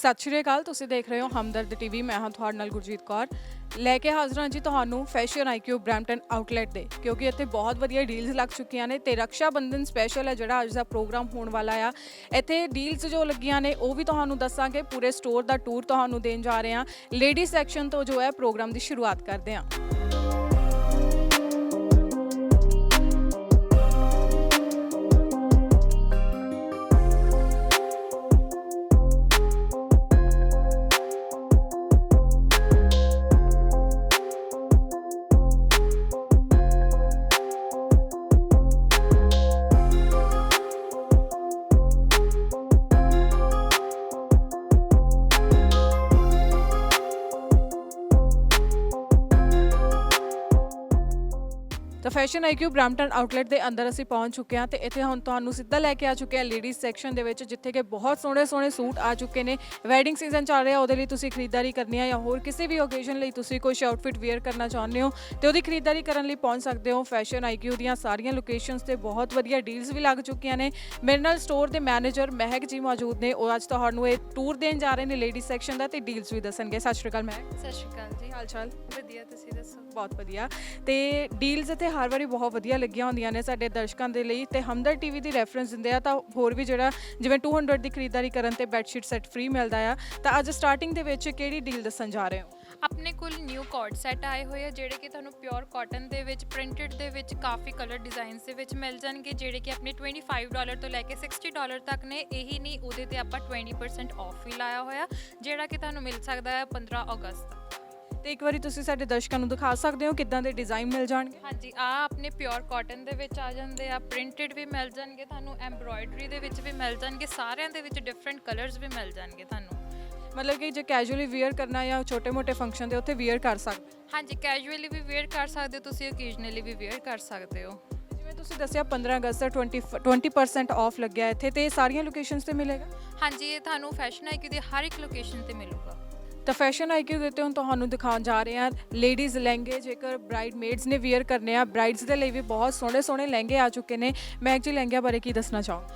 ਸਤਿ ਸ਼੍ਰੀ ਅਕਾਲ, ਤੁਸੀਂ ਦੇਖ ਰਹੇ ਹੋ ਹਮਦਰਦ ਟੀਵੀ, ਮੈਂ ਹਾਂ ਤੁਹਾਡੇ ਨਾਲ ਗੁਰਜੀਤ ਕੌਰ। ਲੈ ਕੇ ਹਾਜ਼ਰਾਂ ਜੀ ਤੁਹਾਨੂੰ ਫੈਸ਼ਨ ਆਈਕਿਊ ਬ੍ਰੈਂਪਟਨ ਆਊਟਲੈਟ ਦੇ, ਕਿਉਂਕਿ ਇੱਥੇ ਬਹੁਤ ਵਧੀਆ ਡੀਲਸ ਲੱਗ ਚੁੱਕੀਆਂ ਨੇ ਤੇ ਰੱਖਿਆ ਬੰਧਨ ਸਪੈਸ਼ਲ ਹੈ ਜਿਹੜਾ ਅੱਜ ਦਾ ਪ੍ਰੋਗਰਾਮ ਹੋਣ ਵਾਲਾ ਆ। ਇੱਥੇ ਡੀਲਸ ਜੋ ਲੱਗੀਆਂ ਨੇ, ਉਹ ਵੀ ਤੁਹਾਨੂੰ ਦੱਸਾਂਗੇ, ਪੂਰੇ ਸਟੋਰ ਦਾ ਟੂਰ ਤੁਹਾਨੂੰ ਦੇਣ ਜਾ ਰਹੇ ਹਾਂ। ਲੇਡੀ ਸੈਕਸ਼ਨ ਤੋਂ ਜੋ ਹੈ ਪ੍ਰੋਗਰਾਮ ਦੀ ਸ਼ੁਰੂਆਤ ਕਰਦੇ ਹਾਂ। ਫੈਸ਼ਨ ਆਈਕਿਊ ਬ੍ਰੈਂਪਟਨ ਆਊਟਲੈਟ ਦੇ ਅੰਦਰ ਅਸੀਂ ਪਹੁੰਚ ਚੁੱਕੇ ਹਾਂ ਤੇ ਇੱਥੇ ਹੁਣ ਤੁਹਾਨੂੰ ਸਿੱਧਾ ਲੈ ਕੇ ਆ ਚੁੱਕੇ ਹਾਂ ਲੇਡੀਜ਼ ਸੈਕਸ਼ਨ ਦੇ ਵਿੱਚ, ਜਿੱਥੇ ਕਿ ਬਹੁਤ ਸੋਹਣੇ ਸੋਹਣੇ ਸੂਟ ਆ ਚੁੱਕੇ ਨੇ। ਵੈਡਿੰਗ ਸੀਜ਼ਨ ਚੱਲ ਰਿਹਾ, ਉਹਦੇ ਲਈ ਤੁਸੀਂ ਖਰੀਦਦਾਰੀ ਕਰਨੀ ਹੈ ਜਾਂ ਹੋਰ ਕਿਸੇ ਵੀ ਓਕੇਜ਼ਨ ਲਈ ਤੁਸੀਂ ਕੋਈ ਆਊਟਫਿਟ ਵੇਅਰ ਕਰਨਾ ਚਾਹੁੰਦੇ ਹੋ ਤੇ ਉਹਦੀ ਖਰੀਦਦਾਰੀ ਕਰਨ ਲਈ ਪਹੁੰਚ ਸਕਦੇ ਹੋ ਫੈਸ਼ਨ ਆਈਕਿਊ ਦੀਆਂ ਸਾਰੀਆਂ ਲੋਕੇਸ਼ਨਸ ਤੇ ਬਹੁਤ ਵਧੀਆ ਡੀਲਸ ਵੀ ਲੱਗ ਚੁੱਕੀਆਂ ਨੇ। ਮੇਰੇ ਨਾਲ ਸਟੋਰ ਦੇ ਮੈਨੇਜਰ ਮਹਿਕ ਜੀ ਮੌਜੂਦ ਨੇ, ਉਹ ਅੱਜ ਤੁਹਾਨੂੰ ਇਹ ਟੂਰ ਦੇਣ ਜਾ ਰਹੇ ਨੇ ਲੇਡੀਜ਼ ਸੈਕਸ਼ਨ ਦਾ ਤੇ ਡੀਲਸ ਵੀ ਦੱਸਣਗੇ। ਸਤਿ ਸ਼੍ਰੀ ਅਕਾਲ ਮਹਿਕ। ਸਤਿ ਸ਼੍ਰੀ ਅਕਾਲ ਜੀ, ਹਾਲ ਚਾਲ? ਵਧੀਆ, ਤੁਸੀਂ ਦੱਸੋ? ਬਹੁਤ ਵਧੀਆ। ਤੇ ਡੀਲਸ ਇੱਥੇ ਹਰ ਵਾਰੀ ਬਹੁਤ ਵਧੀਆ ਲੱਗੀਆਂ ਹੁੰਦੀਆਂ ਨੇ ਸਾਡੇ ਦਰਸ਼ਕਾਂ ਦੇ ਲਈ। ਤੇ ਹਮਦਰ ਟੀਵੀ ਦੀ ਰੈਫਰੈਂਸ ਦਿੰਦੇ ਆ ਤਾਂ ਹੋਰ ਵੀ ਜਿਹੜਾ ਜਿਵੇਂ 200 ਦੀ ਖਰੀਦਦਾਰੀ ਕਰਨ ਤੇ ਬੈੱਡਸ਼ੀਟ ਸੈੱਟ ਫ੍ਰੀ ਮਿਲਦਾ ਆ। ਤਾਂ ਅੱਜ ਸਟਾਰਟਿੰਗ ਦੇ ਵਿੱਚ ਕਿਹੜੀ ਡੀਲ ਦੱਸਣ ਜਾ ਰਹੇ ਹੋ? ਆਪਣੇ ਕੋਲ ਨਿਊ ਕੋਡ ਸੈੱਟ ਆਏ ਹੋਏ ਆ, ਜਿਹੜੇ ਕਿ ਤੁਹਾਨੂੰ ਪਿਓਰ ਕਾਟਨ ਦੇ ਵਿੱਚ ਪ੍ਰਿੰਟਡ ਦੇ ਵਿੱਚ ਕਾਫੀ ਕਲਰ ਡਿਜ਼ਾਈਨਸ ਦੇ ਵਿੱਚ ਮਿਲ ਜਾਣਗੇ, ਜਿਹੜੇ ਕਿ ਆਪਣੇ 25 ਡਾਲਰ ਤੋਂ ਲੈ ਕੇ 60 ਡਾਲਰ ਤੱਕ ਨੇ। ਇਹੀ ਨਹੀਂ, ਉਹਦੇ ਤੇ ਆਪਾਂ 20% ਆਫ ਵੀ ਲਾਇਆ ਹੋਇਆ, ਜਿਹੜਾ ਕਿ ਤੁਹਾਨੂੰ ਮਿਲ ਸਕਦਾ ਹੈ 15 ਅਗਸਤ ਤੇ ਇੱਕ ਵਾਰੀ ਤੁਸੀਂ ਸਾਡੇ ਦਰਸ਼ਕਾਂ ਨੂੰ ਦਿਖਾ ਸਕਦੇ ਹੋ ਕਿੱਦਾਂ ਦੇ ਡਿਜ਼ਾਈਨ ਮਿਲ ਜਾਣਗੇ। ਹਾਂਜੀ ਆ ਆਪਣੇ ਪਿਓਰ ਕਾਟਨ ਦੇ ਵਿੱਚ ਆ ਜਾਂਦੇ ਆ ਪ੍ਰਿੰਟਡ ਵੀ ਮਿਲ ਜਾਣਗੇ ਤੁਹਾਨੂੰ ਐਮਬ੍ਰੋਇਡਰੀ ਦੇ ਵਿੱਚ ਵੀ ਮਿਲ ਜਾਣਗੇ ਸਾਰਿਆਂ ਦੇ ਵਿੱਚ ਡਿਫਰੈਂਟ ਕਲਰਸ ਵੀ ਮਿਲ ਜਾਣਗੇ ਤੁਹਾਨੂੰ। ਮਤਲਬ ਕਿ ਜੇ ਕੈਜੂਅਲੀ ਵੇਅਰ ਕਰਨਾ ਜਾਂ ਛੋਟੇ-ਮੋਟੇ ਫੰਕਸ਼ਨ ਦੇ ਉੱਥੇ ਵੇਅਰ ਕਰ ਸਕਦੇ ਹਾਂਜੀ ਕੈਜੂਅਲੀ ਵੀ ਵੇਅਰ ਕਰ ਸਕਦੇ ਹੋ ਤੁਸੀਂ ਓਕੇਜਨਲੀ ਵੀ ਵੇਅਰ ਕਰ ਸਕਦੇ ਹੋ। ਜਿਵੇਂ ਤੁਸੀਂ ਦੱਸਿਆ 15 ਅਗਸਤ ਦਾ 20 20% ਆਫ ਲੱਗਿਆ ਇੱਥੇ ਤੇ ਇਹ ਸਾਰੀਆਂ ਲੋਕੇਸ਼ਨਸ ਤੇ ਮਿਲੇਗਾ? ਹਾਂਜੀ ਇਹ ਤੁਹਾਨੂੰ ਫੈਸ਼ਨ ਆਈਕਿਊ ਦੀ ਹਰ ਇੱਕ ਲੋਕੇਸ਼ਨ ਤੇ ਮਿਲੂਗਾ। ਤਾਂ ਫੈਸ਼ਨ ਆਈਕਿਊ ਦੇ ਉੱਤੇ ਹੁਣ ਤੁਹਾਨੂੰ ਦਿਖਾਉਣ ਜਾ ਰਹੇ ਹਾਂ ਲੇਡੀਜ਼ ਲਹਿੰਗੇ, ਜੇਕਰ ਬ੍ਰਾਈਡ ਮੇਡਸ ਨੇ ਵੇਅਰ ਕਰਨੇ ਆ ਬ੍ਰਾਈਡਸ ਦੇ ਲਈ ਵੀ ਬਹੁਤ ਸੋਹਣੇ ਸੋਹਣੇ ਲਹਿੰਗੇ ਆ ਚੁੱਕੇ ਨੇ। ਮੈਂ ਜੀ ਲਹਿੰਗਿਆਂ ਬਾਰੇ ਕੀ ਦੱਸਣਾ ਚਾਹਾਂ?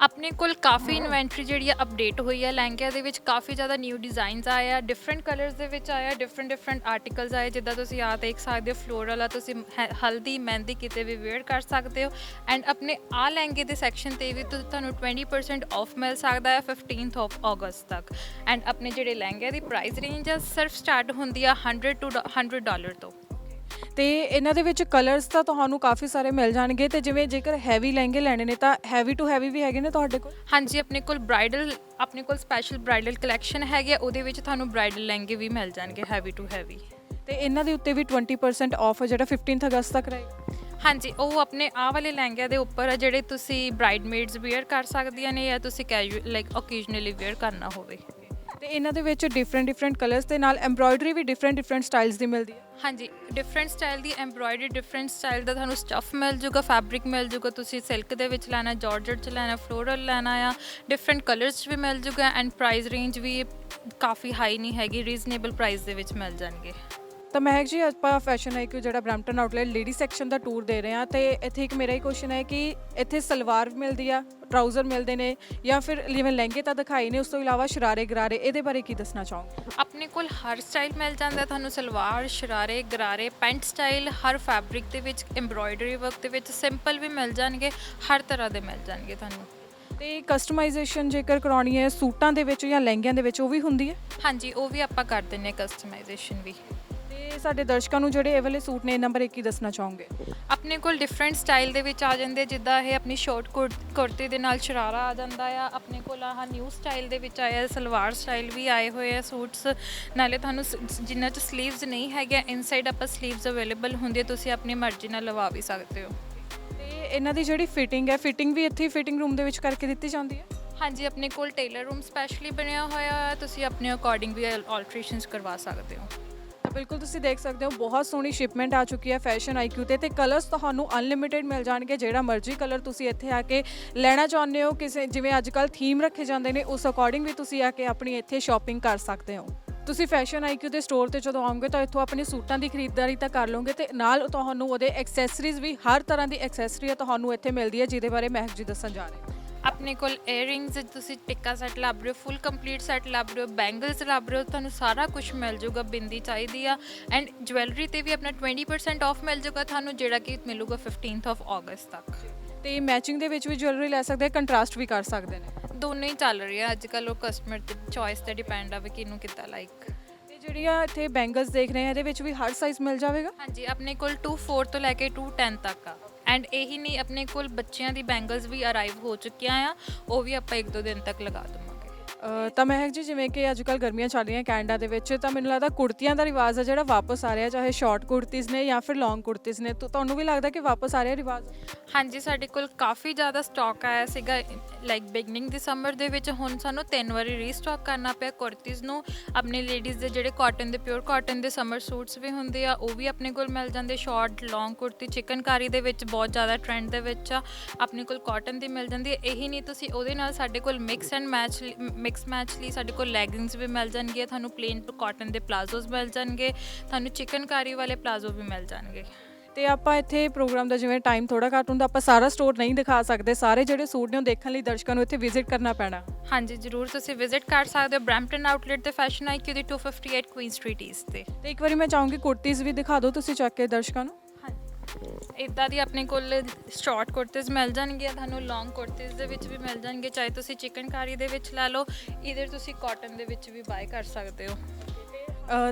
ਆਪਣੇ ਕੋਲ ਕਾਫੀ ਇਨਵੈਂਟਰੀ ਜਿਹੜੀ ਆ ਅਪਡੇਟ ਹੋਈ ਹੈ ਲਹਿੰਗਿਆਂ ਦੇ ਵਿੱਚ ਕਾਫੀ ਜ਼ਿਆਦਾ ਨਿਊ ਡਿਜ਼ਾਈਨਸ ਆਏ ਆ ਡਿਫਰੈਂਟ ਕਲਰਸ ਦੇ ਵਿੱਚ ਆਇਆ ਡਿਫਰੈਂਟ ਡਿਫਰੈਂਟ ਆਰਟੀਕਲਸ ਆਏ। ਜਿੱਦਾਂ ਤੁਸੀਂ ਆ ਦੇਖ ਸਕਦੇ ਹੋ ਫਲੋਰਲ ਆ ਤੁਸੀਂ ਹੈ- ਹਲਦੀ, ਮਹਿੰਦੀ ਕਿਤੇ ਵੀ ਵੇਅਰ ਕਰ ਸਕਦੇ ਹੋ। ਐਂਡ ਆਪਣੇ ਆ ਲਹਿੰਗੇ ਦੇ ਸੈਕਸ਼ਨ ਤੇ ਵੀ ਤੁਹਾਨੂੰ 20% ਆਫ ਮਿਲ ਸਕਦਾ ਹੈ 15th ਆਫ ਅਗਸਤ ਤੱਕ। ਐਂਡ ਆਪਣੇ ਜਿਹੜੇ ਲਹਿੰਗਿਆਂ ਦੀ ਪ੍ਰਾਈਸ ਰੇਂਜ ਆ ਸਿਰਫ ਸਟਾਰਟ ਹੁੰਦੀ ਆ 100 ਟੂ 100 ਡਾਲਰ ਤੋਂ। ਤੇ ਇਹਨਾਂ ਦੇ ਵਿੱਚ ਕਲਰਸ ਤਾਂ ਤੁਹਾਨੂੰ ਕਾਫੀ ਸਾਰੇ ਮਿਲ ਜਾਣਗੇ ਤੇ ਜਿਵੇਂ ਜੇਕਰ ਹੈਵੀ ਲਹਿੰਗੇ ਲੈਣੇ ਨੇ ਤਾਂ ਹੈਵੀ ਟੂ ਹੈਵੀ ਵੀ ਹੈਗੇ ਨੇ ਤੁਹਾਡੇ ਕੋਲ? ਹਾਂਜੀ ਆਪਣੇ ਕੋਲ ਬ੍ਰਾਈਡਲ ਆਪਣੇ ਕੋਲ ਸਪੈਸ਼ਲ ਬ੍ਰਾਈਡਲ ਕਲੈਕਸ਼ਨ ਹੈਗੀ ਆ ਉਹਦੇ ਵਿੱਚ ਤੁਹਾਨੂੰ ਬ੍ਰਾਈਡਲ ਲਹਿੰਗੇ ਵੀ ਮਿਲ ਜਾਣਗੇ ਹੈਵੀ ਟੂ ਹੈਵੀ ਤੇ ਇਹਨਾਂ ਦੇ ਉੱਤੇ ਵੀ 20% ਆਫ ਜਿਹੜਾ 15th ਅਗਸਤ ਤੱਕ ਰਹੇਗਾ। ਹਾਂਜੀ ਉਹ ਆਪਣੇ ਆਹ ਵਾਲੇ ਲਹਿੰਗਿਆਂ ਦੇ ਉੱਪਰ ਆ ਜਿਹੜੇ ਤੁਸੀਂ ਬ੍ਰਾਈਡ ਮੇਡਸ ਵੇਅਰ ਕਰ ਸਕਦੀਆਂ ਨੇ ਜਾਂ ਤੁਸੀਂ ਕੈਜੂਅਲ ਲਾਈਕ ਓਕੇਜਨਲੀ ਵੇਅਰ ਕਰਨਾ ਹੋਵੇ। ਤੇ ਇਹਨਾਂ ਦੇ ਵਿੱਚ ਡਿਫਰੈਂਟ ਡਿਫਰੈਂਟ ਕਲਰਸ ਦੇ ਨਾਲ ਐਮਬ੍ਰੋਇਡਰੀ ਵੀ ਡਿਫਰੈਂਟ ਡਿਫਰੈਂਟ ਸਟਾਈਲਸ ਦੀ ਮਿਲਦੀ ਹੈ। ਹਾਂਜੀ ਡਿਫਰੈਂਟ ਸਟਾਈਲ ਦੀ ਐਮਬ੍ਰੋਇਡਰੀ ਡਿਫਰੈਂਟ ਸਟਾਈਲ ਦਾ ਤੁਹਾਨੂੰ ਸਟਫ ਮਿਲ ਜੂਗਾ ਫੈਬਰਿਕ ਮਿਲ ਜੂਗਾ, ਤੁਸੀਂ ਸਿਲਕ ਦੇ ਵਿੱਚ ਲੈਣਾ ਜਾਰਜਟ ਚ ਲੈਣਾ ਫਲੋਰਲ ਲੈਣਾ ਆ ਡਿਫਰੈਂਟ ਕਲਰਸ ਵੀ ਮਿਲ ਜੂਗਾ ਐਂਡ ਪ੍ਰਾਈਸ ਰੇਂਜ ਵੀ ਕਾਫੀ ਹਾਈ ਨਹੀਂ ਹੈਗੀ ਰੀਜ਼ਨੇਬਲ ਪ੍ਰਾਈਸ ਦੇ ਵਿੱਚ ਮਿਲ ਜਾਣਗੇ। ਤਾਂ ਮਹਿਕ ਜੀ ਆਪਾਂ ਫੈਸ਼ਨ ਆਈਕਿਊ ਜਿਹੜਾ ਬ੍ਰੈਂਪਟਨ ਆਊਟਲੈਟ ਲੇਡੀ ਸੈਕਸ਼ਨ ਦਾ ਟੂਰ ਦੇ ਰਹੇ ਹਾਂ ਤੇ ਇੱਥੇ ਇੱਕ ਮੇਰਾ ਹੀ ਕੁਐਸਚਨ ਹੈ ਕਿ ਇੱਥੇ ਸਲਵਾਰ ਮਿਲਦੀ ਆ ਟਰਾਊਜ਼ਰ ਮਿਲਦੇ ਨੇ ਜਾਂ ਫਿਰ ਜਿਵੇਂ ਲਹਿੰਗੇ ਤਾਂ ਦਿਖਾਈ ਨੇ ਉਸ ਤੋਂ ਇਲਾਵਾ ਸ਼ਰਾਰੇ ਗਰਾਰੇ ਇਹਦੇ ਬਾਰੇ ਕੀ ਦੱਸਣਾ ਚਾਹੋਗੇ? ਆਪਣੇ ਕੋਲ ਹਰ ਸਟਾਈਲ ਮਿਲ ਜਾਂਦਾ ਤੁਹਾਨੂੰ ਸਲਵਾਰ ਸ਼ਰਾਰੇ ਗਰਾਰੇ ਪੈਂਟ ਸਟਾਈਲ ਹਰ ਫੈਬਰਿਕ ਦੇ ਵਿੱਚ ਐਮਬ੍ਰੋਇਡਰੀ ਵਰਕ ਦੇ ਵਿੱਚ ਸਿੰਪਲ ਵੀ ਮਿਲ ਜਾਣਗੇ ਹਰ ਤਰ੍ਹਾਂ ਦੇ ਮਿਲ ਜਾਣਗੇ ਤੁਹਾਨੂੰ। ਤੇ ਕਸਟਮਾਈਜ਼ੇਸ਼ਨ ਜੇਕਰ ਕਰਾਉਣੀ ਹੈ ਸੂਟਾਂ ਦੇ ਵਿੱਚ ਜਾਂ ਲਹਿੰਗਿਆਂ ਦੇ ਵਿੱਚ ਉਹ ਵੀ ਹੁੰਦੀ ਹੈ? ਹਾਂਜੀ ਉਹ ਵੀ ਆਪਾਂ ਕਰ ਦਿੰਨੇ ਕਸਟਮਾਈਜ਼ੇਸ਼ਨ ਵੀ। ਤੇ ਸਾਡੇ ਦਰਸ਼ਕਾਂ ਨੂੰ ਜਿਹੜੇ ਇਹ ਵਾਲੇ ਸੂਟ ਨੇ ਨੰਬਰ 1 ਹੀ ਦੱਸਣਾ ਚਾਹੋਗੇ? ਆਪਣੇ ਕੋਲ ਡਿਫਰੈਂਟ ਸਟਾਈਲ ਦੇ ਵਿੱਚ ਆ ਜਾਂਦੇ ਜਿੱਦਾਂ ਇਹ ਆਪਣੀ ਸ਼ਾਰਟ ਕੁੜਤੀ ਦੇ ਨਾਲ ਸ਼ਰਾਰਾ ਆ ਜਾਂਦਾ ਆ। ਆਪਣੇ ਕੋਲ ਆਹ ਨਿਊ ਸਟਾਈਲ ਦੇ ਵਿੱਚ ਆਇਆ ਸਲਵਾਰ ਸਟਾਈਲ ਵੀ ਆਏ ਹੋਏ ਆ ਸੂਟਸ। ਨਾਲੇ ਤੁਹਾਨੂੰ ਜਿਨ੍ਹਾਂ 'ਚ ਸਲੀਵਸ ਨਹੀਂ ਹੈਗੇ ਇਨਸਾਈਡ ਆਪਾਂ ਸਲੀਵਸ ਅਵੇਲੇਬਲ ਹੁੰਦੀ ਤੁਸੀਂ ਆਪਣੀ ਮਰਜ਼ੀ ਨਾਲ ਲਵਾ ਵੀ ਸਕਦੇ ਹੋ। ਤੇ ਇਹਨਾਂ ਦੀ ਜਿਹੜੀ ਫਿਟਿੰਗ ਹੈ ਫਿਟਿੰਗ ਵੀ ਇੱਥੇ ਫਿਟਿੰਗ ਰੂਮ ਦੇ ਵਿੱਚ ਕਰਕੇ ਦਿੱਤੀ ਜਾਂਦੀ ਹੈ? ਹਾਂਜੀ ਆਪਣੇ ਕੋਲ ਟੇਲਰ ਰੂਮ ਸਪੈਸ਼ਲੀ ਬਣਿਆ ਹੋਇਆ ਹੈ ਤੁਸੀਂ ਆਪਣੇ ਅਕੋਰਡਿੰਗ ਵੀ ਆਲਟਰੇਸ਼ਨਸ ਕਰਵਾ ਸਕਦੇ ਹੋ। ਬਿਲਕੁਲ ਤੁਸੀਂ ਦੇਖ ਸਕਦੇ ਹੋ, ਬਹੁਤ ਸੋਹਣੀ ਸ਼ਿਪਮੈਂਟ ਆ ਚੁੱਕੀ ਹੈ ਫੈਸ਼ਨ ਆਈਕਿਊ ਤੇ ਤੇ ਕਲਰਸ ਤੁਹਾਨੂੰ ਅਨਲਿਮਿਟਿਡ ਮਿਲ ਜਾਣਗੇ, ਜਿਹੜਾ ਮਰਜ਼ੀ ਕਲਰ ਤੁਸੀਂ ਇੱਥੇ ਆ ਕੇ ਲੈਣਾ ਚਾਹੁੰਦੇ ਹੋ, ਕਿਸੇ ਜਿਵੇਂ ਅੱਜ ਕੱਲ ਥੀਮ ਰੱਖੇ ਜਾਂਦੇ ਨੇ, ਉਸ ਅਕੋਰਡਿੰਗ ਵੀ ਤੁਸੀਂ ਆ ਕੇ ਆਪਣੀ ਇੱਥੇ ਸ਼ਾਪਿੰਗ ਕਰ ਸਕਦੇ ਹੋ। ਤੁਸੀਂ ਫੈਸ਼ਨ ਆਈਕਿਊ ਦੇ ਸਟੋਰ ਤੇ ਜਦੋਂ ਆਉਂਗੇ ਤਾਂ ਇੱਥੋਂ ਆਪਣੇ ਸੂਟਾਂ ਦੀ ਖਰੀਦਦਾਰੀ ਤਾਂ ਕਰ ਲਓਗੇ ਤੇ ਨਾਲ ਤੁਹਾਨੂੰ ਉਹਦੇ ਐਕਸੈਸਰੀਜ਼ ਵੀ, ਹਰ ਤਰ੍ਹਾਂ ਦੀ ਐਕਸੈਸਰੀ ਤੁਹਾਨੂੰ ਇੱਥੇ ਮਿਲਦੀ ਹੈ, ਜਿਹਦੇ ਬਾਰੇ ਮਹਿਕ ਜੀ ਦੱਸਣ ਜਾ ਰਹੇ ਆਪਣੇ ਕੋਲ ਇਅਰਿੰਗਸ ਤੁਸੀਂ ਟਿੱਕਾ ਸੈੱਟ ਲੱਭ ਰਹੇ ਹੋ ਫੁੱਲ ਕੰਪਲੀਟ ਸੈੱਟ ਲੱਭ ਰਹੇ ਹੋ ਬੈਂਗਲਸ ਲੱਭ ਰਹੇ ਹੋ ਤੁਹਾਨੂੰ ਸਾਰਾ ਕੁਝ ਮਿਲ ਜਾਊਗਾ ਬਿੰਦੀ ਚਾਹੀਦੀ ਆ। ਐਂਡ ਜਵੈਲਰੀ ਤੇ ਵੀ ਆਪਣਾ 20% ਆਫ ਮਿਲ ਜਾਊਗਾ ਤੁਹਾਨੂੰ ਜਿਹੜਾ ਕਿ ਮਿਲੂਗਾ 15th ਆਫ ਅਗਸਤ ਤੱਕ। ਤੇ ਮੈਚਿੰਗ ਦੇ ਵਿੱਚ ਵੀ ਜੁਐਲਰੀ ਲੈ ਸਕਦੇ ਆ ਕੰਟਰਾਸਟ ਵੀ ਕਰ ਸਕਦੇ ਨੇ? ਦੋਨੋਂ ਹੀ ਚੱਲ ਰਹੀ ਆ ਅੱਜ ਕੱਲ ਉਹ ਕਸਟਮਰ ਤੇ ਚੋਇਸ ਤੇ ਡਿਪੈਂਡ ਆ ਵੀ ਕਿਹਨੂੰ ਕਿੱਦਾਂ ਲਾਈਕ ਜਿਹੜੀਆਂ ਇੱਥੇ ਬੈਂਗਲਸ ਦੇਖ ਰਹੇ ਆ ਇਹਦੇ ਵਿੱਚ ਵੀ ਹਰ ਸਾਈਜ਼ ਮਿਲ ਜਾਵੇਗਾ? ਹਾਂਜੀ ਆਪਣੇ ਕੋਲ 2 4 ਤੋਂ ਲੈ ਕੇ 2 10 ਤੱਕ ਆ। ਐਂਡ ਇਹੀ ਨਹੀਂ, ਆਪਣੇ ਕੋਲ ਬੱਚਿਆਂ ਦੀ ਬੈਂਗਲਸ ਵੀ ਅਰਾਈਵ ਹੋ ਚੁੱਕੀਆਂ ਆ, ਉਹ ਵੀ ਆਪਾਂ ਇੱਕ ਦੋ ਦਿਨ ਤੱਕ ਲਗਾ ਦਵਾਂਗੇ। ਅ, ਤਾਂ ਮਹਿਕ ਜੀ ਜਿਵੇਂ ਕਿ ਅੱਜ ਕੱਲ ਗਰਮੀਆਂ ਚੱਲ ਰਹੀਆਂ ਕੈਨੇਡਾ ਦੇ ਵਿੱਚ ਤਾਂ ਮੈਨੂੰ ਲੱਗਦਾ ਕੁੜਤੀਆਂ ਦਾ ਰਿਵਾਜ ਹੈ ਜਿਹੜਾ ਵਾਪਸ ਆ ਰਿਹਾ ਚਾਹੇ ਸ਼ਾਰਟ ਕੁੜਤੀਜ਼ ਨੇ ਜਾਂ ਫਿਰ ਲੌਂਗ ਕੁੜਤੀਜ਼ ਨੇ। ਤਾਂ ਤੁਹਾਨੂੰ ਵੀ ਲੱਗਦਾ ਕਿ ਵਾਪਸ ਆ ਰਿਹਾ ਰਿਵਾਜ? ਹਾਂਜੀ ਸਾਡੇ ਕੋਲ ਕਾਫੀ ਜ਼ਿਆਦਾ ਸਟਾਕ ਆਇਆ ਸੀਗਾ ਲਾਈਕ ਬਿਗਨਿੰਗ ਦਸੰਬਰ ਦੇ ਵਿੱਚ। ਹੁਣ ਸਾਨੂੰ ਤਿੰਨ ਵਾਰੀ ਰੀਸਟਾਕ ਕਰਨਾ ਪਿਆ ਕੁਰਤੀਜ਼ ਨੂੰ। ਆਪਣੇ ਲੇਡੀਜ਼ ਦੇ ਜਿਹੜੇ ਕਾਟਨ ਦੇ ਪਿਓਰ ਕਾਟਨ ਦੇ ਸਮਰ ਸੂਟਸ ਵੀ ਹੁੰਦੇ ਆ ਉਹ ਵੀ ਆਪਣੇ ਕੋਲ ਮਿਲ ਜਾਂਦੇ। ਸ਼ਾਰਟ ਲੌਂਗ ਕੁਰਤੀ ਚਿਕਨਕਾਰੀ ਦੇ ਵਿੱਚ ਬਹੁਤ ਜ਼ਿਆਦਾ ਟ੍ਰੈਂਡ ਦੇ ਵਿੱਚ ਆ ਆਪਣੇ ਕੋਲ ਕਾਟਨ ਦੀ ਮਿਲ ਜਾਂਦੀ ਹੈ। ਇਹੀ ਨਹੀਂ ਤੁਸੀਂ ਉਹਦੇ ਨਾਲ ਸਾਡੇ ਕੋਲ mix and match mix match ਲਈ ਸਾਡੇ ਕੋਲ ਲੈਗਿੰਗਸ ਵੀ ਮਿਲ ਜਾਣਗੇ ਤੁਹਾਨੂੰ ਪਲੇਨ ਕਾਟਨ ਦੇ ਪਲਾਜ਼ੋਸ ਮਿਲ ਜਾਣਗੇ ਤੁਹਾਨੂੰ ਚਿਕਨਕਾਰੀ ਵਾਲੇ ਪਲਾਜ਼ੋ ਵੀ ਮਿਲ ਜਾਣਗੇ। ਤੇ ਆਪਾਂ ਇੱਥੇ ਪ੍ਰੋਗਰਾਮ ਦਾ ਜਿਵੇਂ ਟਾਈਮ ਥੋੜਾ ਘੱਟ ਹੁੰਦਾ ਆਪਾਂ ਸਾਰਾ ਸਟੋਰ ਨਹੀਂ ਦਿਖਾ ਸਕਦੇ ਸਾਰੇ ਜਿਹੜੇ ਸੂਟ ਨੇ ਉਹ ਦੇਖਣ ਲਈ ਦਰਸ਼ਕਾਂ ਨੂੰ ਇੱਥੇ ਵਿਜ਼ਿਟ ਕਰਨਾ ਪੈਣਾ। ਹਾਂਜੀ ਜਰੂਰ ਤੁਸੀਂ ਵਿਜ਼ਿਟ ਕਰ ਸਕਦੇ ਹੋ ਬ੍ਰੈਂਪਟਨ ਆਊਟਲੈਟ ਤੇ ਫੈਸ਼ਨ ਆਈਕਿਊ ਦੀ 258 ਕੁਈਨ ਸਟਰੀਟ ਈਸਟ ਤੇ। ਤੇ ਇੱਕ ਵਾਰੀ ਮੈਂ ਚਾਹੂੰਗੀ ਕੁੜਤੀਜ਼ ਵੀ ਦਿਖਾ ਦਿਓ ਤੁਸੀਂ ਚੱਕ ਕੇ ਦਰਸ਼ਕਾਂ ਨੂੰ। ਇਦਾਂ ਦੀ ਆਪਣੇ ਕੋਲ ਸ਼ਾਰਟ ਕੁਰਤੀਜ਼ ਮਿਲ ਜਾਣਗੀਆਂ ਤੁਹਾਨੂੰ ਲੌਂਗ ਕੁਰਤੀਜ਼ ਦੇ ਵਿੱਚ ਵੀ ਮਿਲ ਜਾਣਗੇ ਚਾਹੇ ਤੁਸੀਂ ਚਿਕਨਕਾਰੀ ਦੇ ਵਿੱਚ ਲੈ ਲਓ ਇਧਰ ਤੁਸੀਂ ਕਾਟਨ ਦੇ ਵਿੱਚ ਵੀ ਬਾਏ ਕਰ ਸਕਦੇ ਹੋ।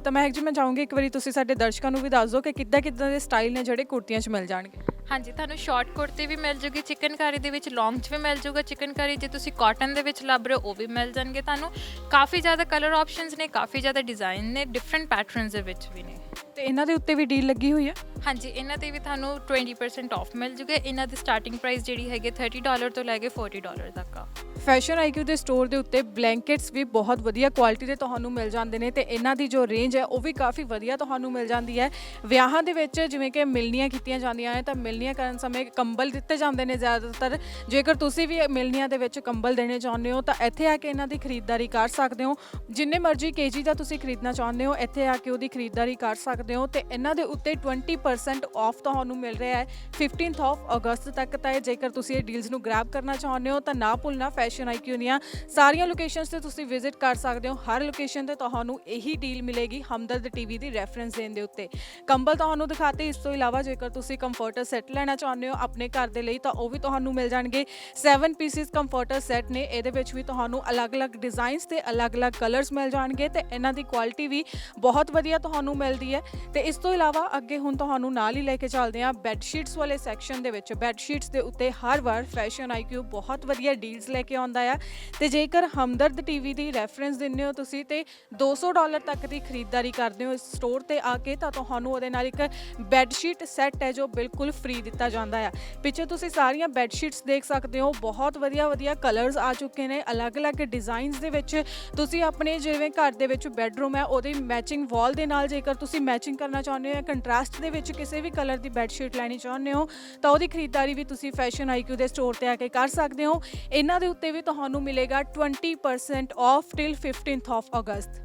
ਤਾਂ ਮਹਿਕ ਜੀ ਮੈਂ ਚਾਹੂੰਗੀ ਇੱਕ ਵਾਰੀ ਤੁਸੀਂ ਸਾਡੇ ਦਰਸ਼ਕਾਂ ਨੂੰ ਵੀ ਦੱਸ ਦਿਓ ਕਿ ਕਿੱਦਾਂ ਕਿੱਦਾਂ ਦੇ ਸਟਾਈਲ ਨੇ ਜਿਹੜੇ ਕੁੜਤੀਆਂ 'ਚ ਮਿਲ ਜਾਣਗੇ। ਹਾਂਜੀ ਤੁਹਾਨੂੰ ਸ਼ਾਰਟ ਕੁਰਤੀ ਵੀ ਮਿਲ ਜੂਗੀ ਚਿਕਨਕਾਰੀ ਦੇ ਵਿੱਚ ਲੌਂਗ 'ਚ ਵੀ ਮਿਲ ਜੂਗਾ ਚਿਕਨਕਾਰੀ ਜੇ ਤੁਸੀਂ ਕਾਟਨ ਦੇ ਵਿੱਚ ਲੱਭ ਰਹੇ ਹੋ ਉਹ ਵੀ ਮਿਲ ਜਾਣਗੇ ਤੁਹਾਨੂੰ। ਕਾਫੀ ਜ਼ਿਆਦਾ ਕਲਰ ਆਪਸ਼ਨਸ ਨੇ ਕਾਫੀ ਜ਼ਿਆਦਾ ਡਿਜ਼ਾਈਨ ਨੇ ਡਿਫਰੈਂਟ ਪੈਟਰਨਸ ਦੇ ਵਿੱਚ ਵੀ ਨੇ। ਤੇ ਇਹਨਾਂ ਦੇ ਉੱਤੇ ਵੀ ਡੀਲ ਲੱਗੀ ਹੋਈ ਹੈ ਹਾਂਜੀ ਇਹਨਾਂ ਤੇ ਵੀ ਤੁਹਾਨੂੰ 20% ਆਫ ਮਿਲ ਜੂਗਾ। ਇਹਨਾਂ ਦੀ ਸਟਾਰਟਿੰਗ ਪ੍ਰਾਈਸ ਜਿਹੜੀ ਹੈਗੀ 30 ਡਾਲਰ ਤੋਂ ਲੈ ਕੇ 40 ਡਾਲਰ ਤੱਕ ਆ। ਫੈਸ਼ਨ ਆਈਕਿਊ ਦੇ ਸਟੋਰ ਦੇ ਉੱਤੇ ਬਲੈਂਕਟਸ ਵੀ ਬਹੁਤ ਵਧੀਆ ਕੁਆਲਿਟੀ ਦੇ ਤੁਹਾਨੂੰ ਮਿਲ ਜਾਂਦੇ ਨੇ ਤੇ ਇਹਨਾਂ ਦੀ ਜੋ ਰੇਂਜ ਹੈ ਉਹ ਵੀ ਕਾਫੀ ਵਧੀਆ ਤੁਹਾਨੂੰ ਮਿਲ ਜਾਂਦੀ ਹੈ। ਵਿਆਹਾਂ ਦੇ ਵਿੱਚ ਜਿਵੇਂ ਕਿ ਮਿਲਨੀਆਂ ਕੀਤੀਆਂ ਜਾਂਦੀਆਂ ਹੈ ਤਾਂ ਮਿਲਨੀਆਂ ਕਰਨ ਸਮੇਂ ਕੰਬਲ ਦਿੱਤੇ ਜਾਂਦੇ ਨੇ ਜ਼ਿਆਦਾਤਰ। ਜੇਕਰ ਤੁਸੀਂ ਵੀ ਮਿਲਨੀਆਂ ਦੇ ਵਿੱਚ ਕੰਬਲ ਦੇਣੇ ਚਾਹੁੰਦੇ ਹੋ ਤਾਂ ਇੱਥੇ ਆ ਕੇ ਇਹਨਾਂ ਦੀ ਖਰੀਦਦਾਰੀ ਕਰ ਸਕਦੇ ਹੋ। ਜਿੰਨੇ ਮਰਜ਼ੀ ਕੇਜੀ ਦਾ ਤੁਸੀਂ ਖਰੀਦਣਾ ਚਾਹੁੰਦੇ ਹੋ ਇੱਥੇ ਆ ਕੇ ਉਹਦੀ ਖਰੀਦਦਾਰੀ ਕਰ ਸਕਦੇ ਹੋ ਤੇ ਇਹਨਾਂ ਦੇ ਉੱਤੇ 20% ਆਫ ਤੁਹਾਨੂੰ ਮਿਲ ਰਿਹਾ ਹੈ 15th ਆਫ ਅਗਸਤ ਤੱਕ ਤਾਂ ਇਹ ਜੇਕਰ ਤੁਸੀਂ ਇਹ ਡੀਲਸ ਨੂੰ ਗ੍ਰੈਬ ਕਰਨਾ ਚਾਹੁੰਦੇ ਹੋ ਤਾਂ ਨਾ ਭੁੱਲਣਾ ਫੈਸ਼ਨ ਆਈਕਿਊ ਦੀਆਂ ਸਾਰੀਆਂ ਲੋਕੇਸ਼ਨਸ ਤੇ ਤੁਸੀਂ ਵਿਜ਼ਿਟ ਕਰ ਸਕਦੇ ਹੋ। ਹਰ ਲੋਕੇਸ਼ਨ ਤੇ ਤੁਹਾਨੂੰ ਇਹੀ ਡੀਲ ਮਿਲੇਗੀ ਹਮਦਰਦ ਟੀਵੀ ਦੀ ਰੈਫਰੈਂਸ ਦੇਣ ਦੇ ਉੱਤੇ। ਕੰਬਲ ਤੁਹਾਨੂੰ ਦਿਖਾਤੇ, ਇਸ ਤੋਂ ਇਲਾਵਾ ਜੇਕਰ ਤੁਸੀਂ ਕੰਫਰਟਰ ਸੈੱਟ ਲੈਣਾ ਚਾਹੁੰਦੇ ਹੋ ਆਪਣੇ ਘਰ ਦੇ ਲਈ ਤਾਂ ਉਹ ਵੀ ਤੁਹਾਨੂੰ ਮਿਲ ਜਾਣਗੇ। 7 ਪੀਸਿਸ ਕੰਫਰਟਰ ਸੈੱਟ ਨੇ, ਇਹਦੇ ਵਿੱਚ ਵੀ ਤੁਹਾਨੂੰ ਅਲੱਗ-ਅਲੱਗ ਡਿਜ਼ਾਈਨਸ ਤੇ ਅਲੱਗ-ਅਲੱਗ ਕਲਰਸ ਮਿਲ ਜਾਣਗੇ ਤੇ ਇਹਨਾਂ ਦੀ ਕੁਆਲਿਟੀ ਵੀ ਬਹੁਤ ਵਧੀਆ ਤੁਹਾਨੂੰ ਮਿਲਦੀ ਹੈ। ਤੇ ਇਸ ਤੋਂ ਇਲਾਵਾ ਅੱਗੇ ਹੁਣ ਤੁਹਾਨੂੰ ਨਾਲ ਹੀ ਲੈ ਕੇ ਚੱਲਦੇ ਹਾਂ ਬੈੱਡ ਸ਼ੀਟਸ ਵਾਲੇ ਸੈਕਸ਼ਨ ਦੇ ਵਿੱਚ। ਬੈੱਡ ਸ਼ੀਟਸ ਦੇ ਉੱਤੇ ਹਰ ਵਾਰ ਫੈਸ਼ਨ ਆਈਕਿਊ ਬਹੁਤ ਵਧੀਆ ਡੀਲਸ ਲੈ ਕੇ ਆਉਂਦਾ ਆ। ਤੇ ਜੇਕਰ ਹਮਦਰਦ ਟੀਵੀ ਦੀ ਰੈਫਰੈਂਸ ਦਿੰਦੇ ਹੋ ਤੁਸੀਂ ਤੇ 200 ਡਾਲਰ ਤੱਕ ਦੀ ਖਰੀਦਦਾਰੀ ਕਰਦੇ ਹੋ ਇਸ ਸਟੋਰ ਤੇ ਆ ਕੇ, ਤਾਂ ਤੁਹਾਨੂੰ ਉਹਦੇ ਨਾਲ ਇੱਕ ਬੈੱਡ ਸ਼ੀਟ ਸੈੱਟ ਹੈ ਜੋ ਬਿਲਕੁਲ ਫ੍ਰੀ ਦਿੱਤਾ ਜਾਂਦਾ ਆ। ਪਿੱਛੇ ਤੁਸੀਂ ਸਾਰੀਆਂ ਬੈੱਡ ਸ਼ੀਟਸ ਦੇਖ ਸਕਦੇ ਹੋ, ਬਹੁਤ ਵਧੀਆ ਵਧੀਆ ਕਲਰਸ ਆ ਚੁੱਕੇ ਨੇ ਅਲੱਗ-ਅਲੱਗ ਡਿਜ਼ਾਈਨਸ ਦੇ ਵਿੱਚ। ਤੁਸੀਂ ਆਪਣੇ ਜਿਵੇਂ ਘਰ ਦੇ ਵਿੱਚ ਬੈੱਡਰੂਮ ਹੈ, ਉਹਦੀ ਮੈਚਿੰਗ ਵਾਲ ਦੇ ਨਾਲ ਜੇਕਰ ਤੁਸੀਂ ਮੈਚਿੰਗ ਕਰਨਾ ਚਾਹੁੰਦੇ ਹੋ ਜਾਂ ਕੰਟਰਾਸਟ ਦੇ ਵਿੱਚ ਕਿਸੇ ਵੀ ਕਲਰ ਦੀ ਬੈੱਡ ਸ਼ੀਟ ਲੈਣੀ ਚਾਹੁੰਦੇ ਹੋ, ਤਾਂ ਉਹਦੀ ਖਰੀਦਦਾਰੀ ਵੀ ਤੁਸੀਂ ਫੈਸ਼ਨ ਆਈਕਿਊ ਦੇ ਸਟੋਰ ਤੇ ਆ ਕੇ ਕਰ ਸਕਦੇ ਹੋ। ਇਹਨਾਂ ਦੇ ਉੱਤੇ ਵੀ ਤੁਹਾਨੂੰ ਮਿਲੇਗਾ 20% ਆਫ ਟਿਲ 15th ਆਫ ਅਗਸਤ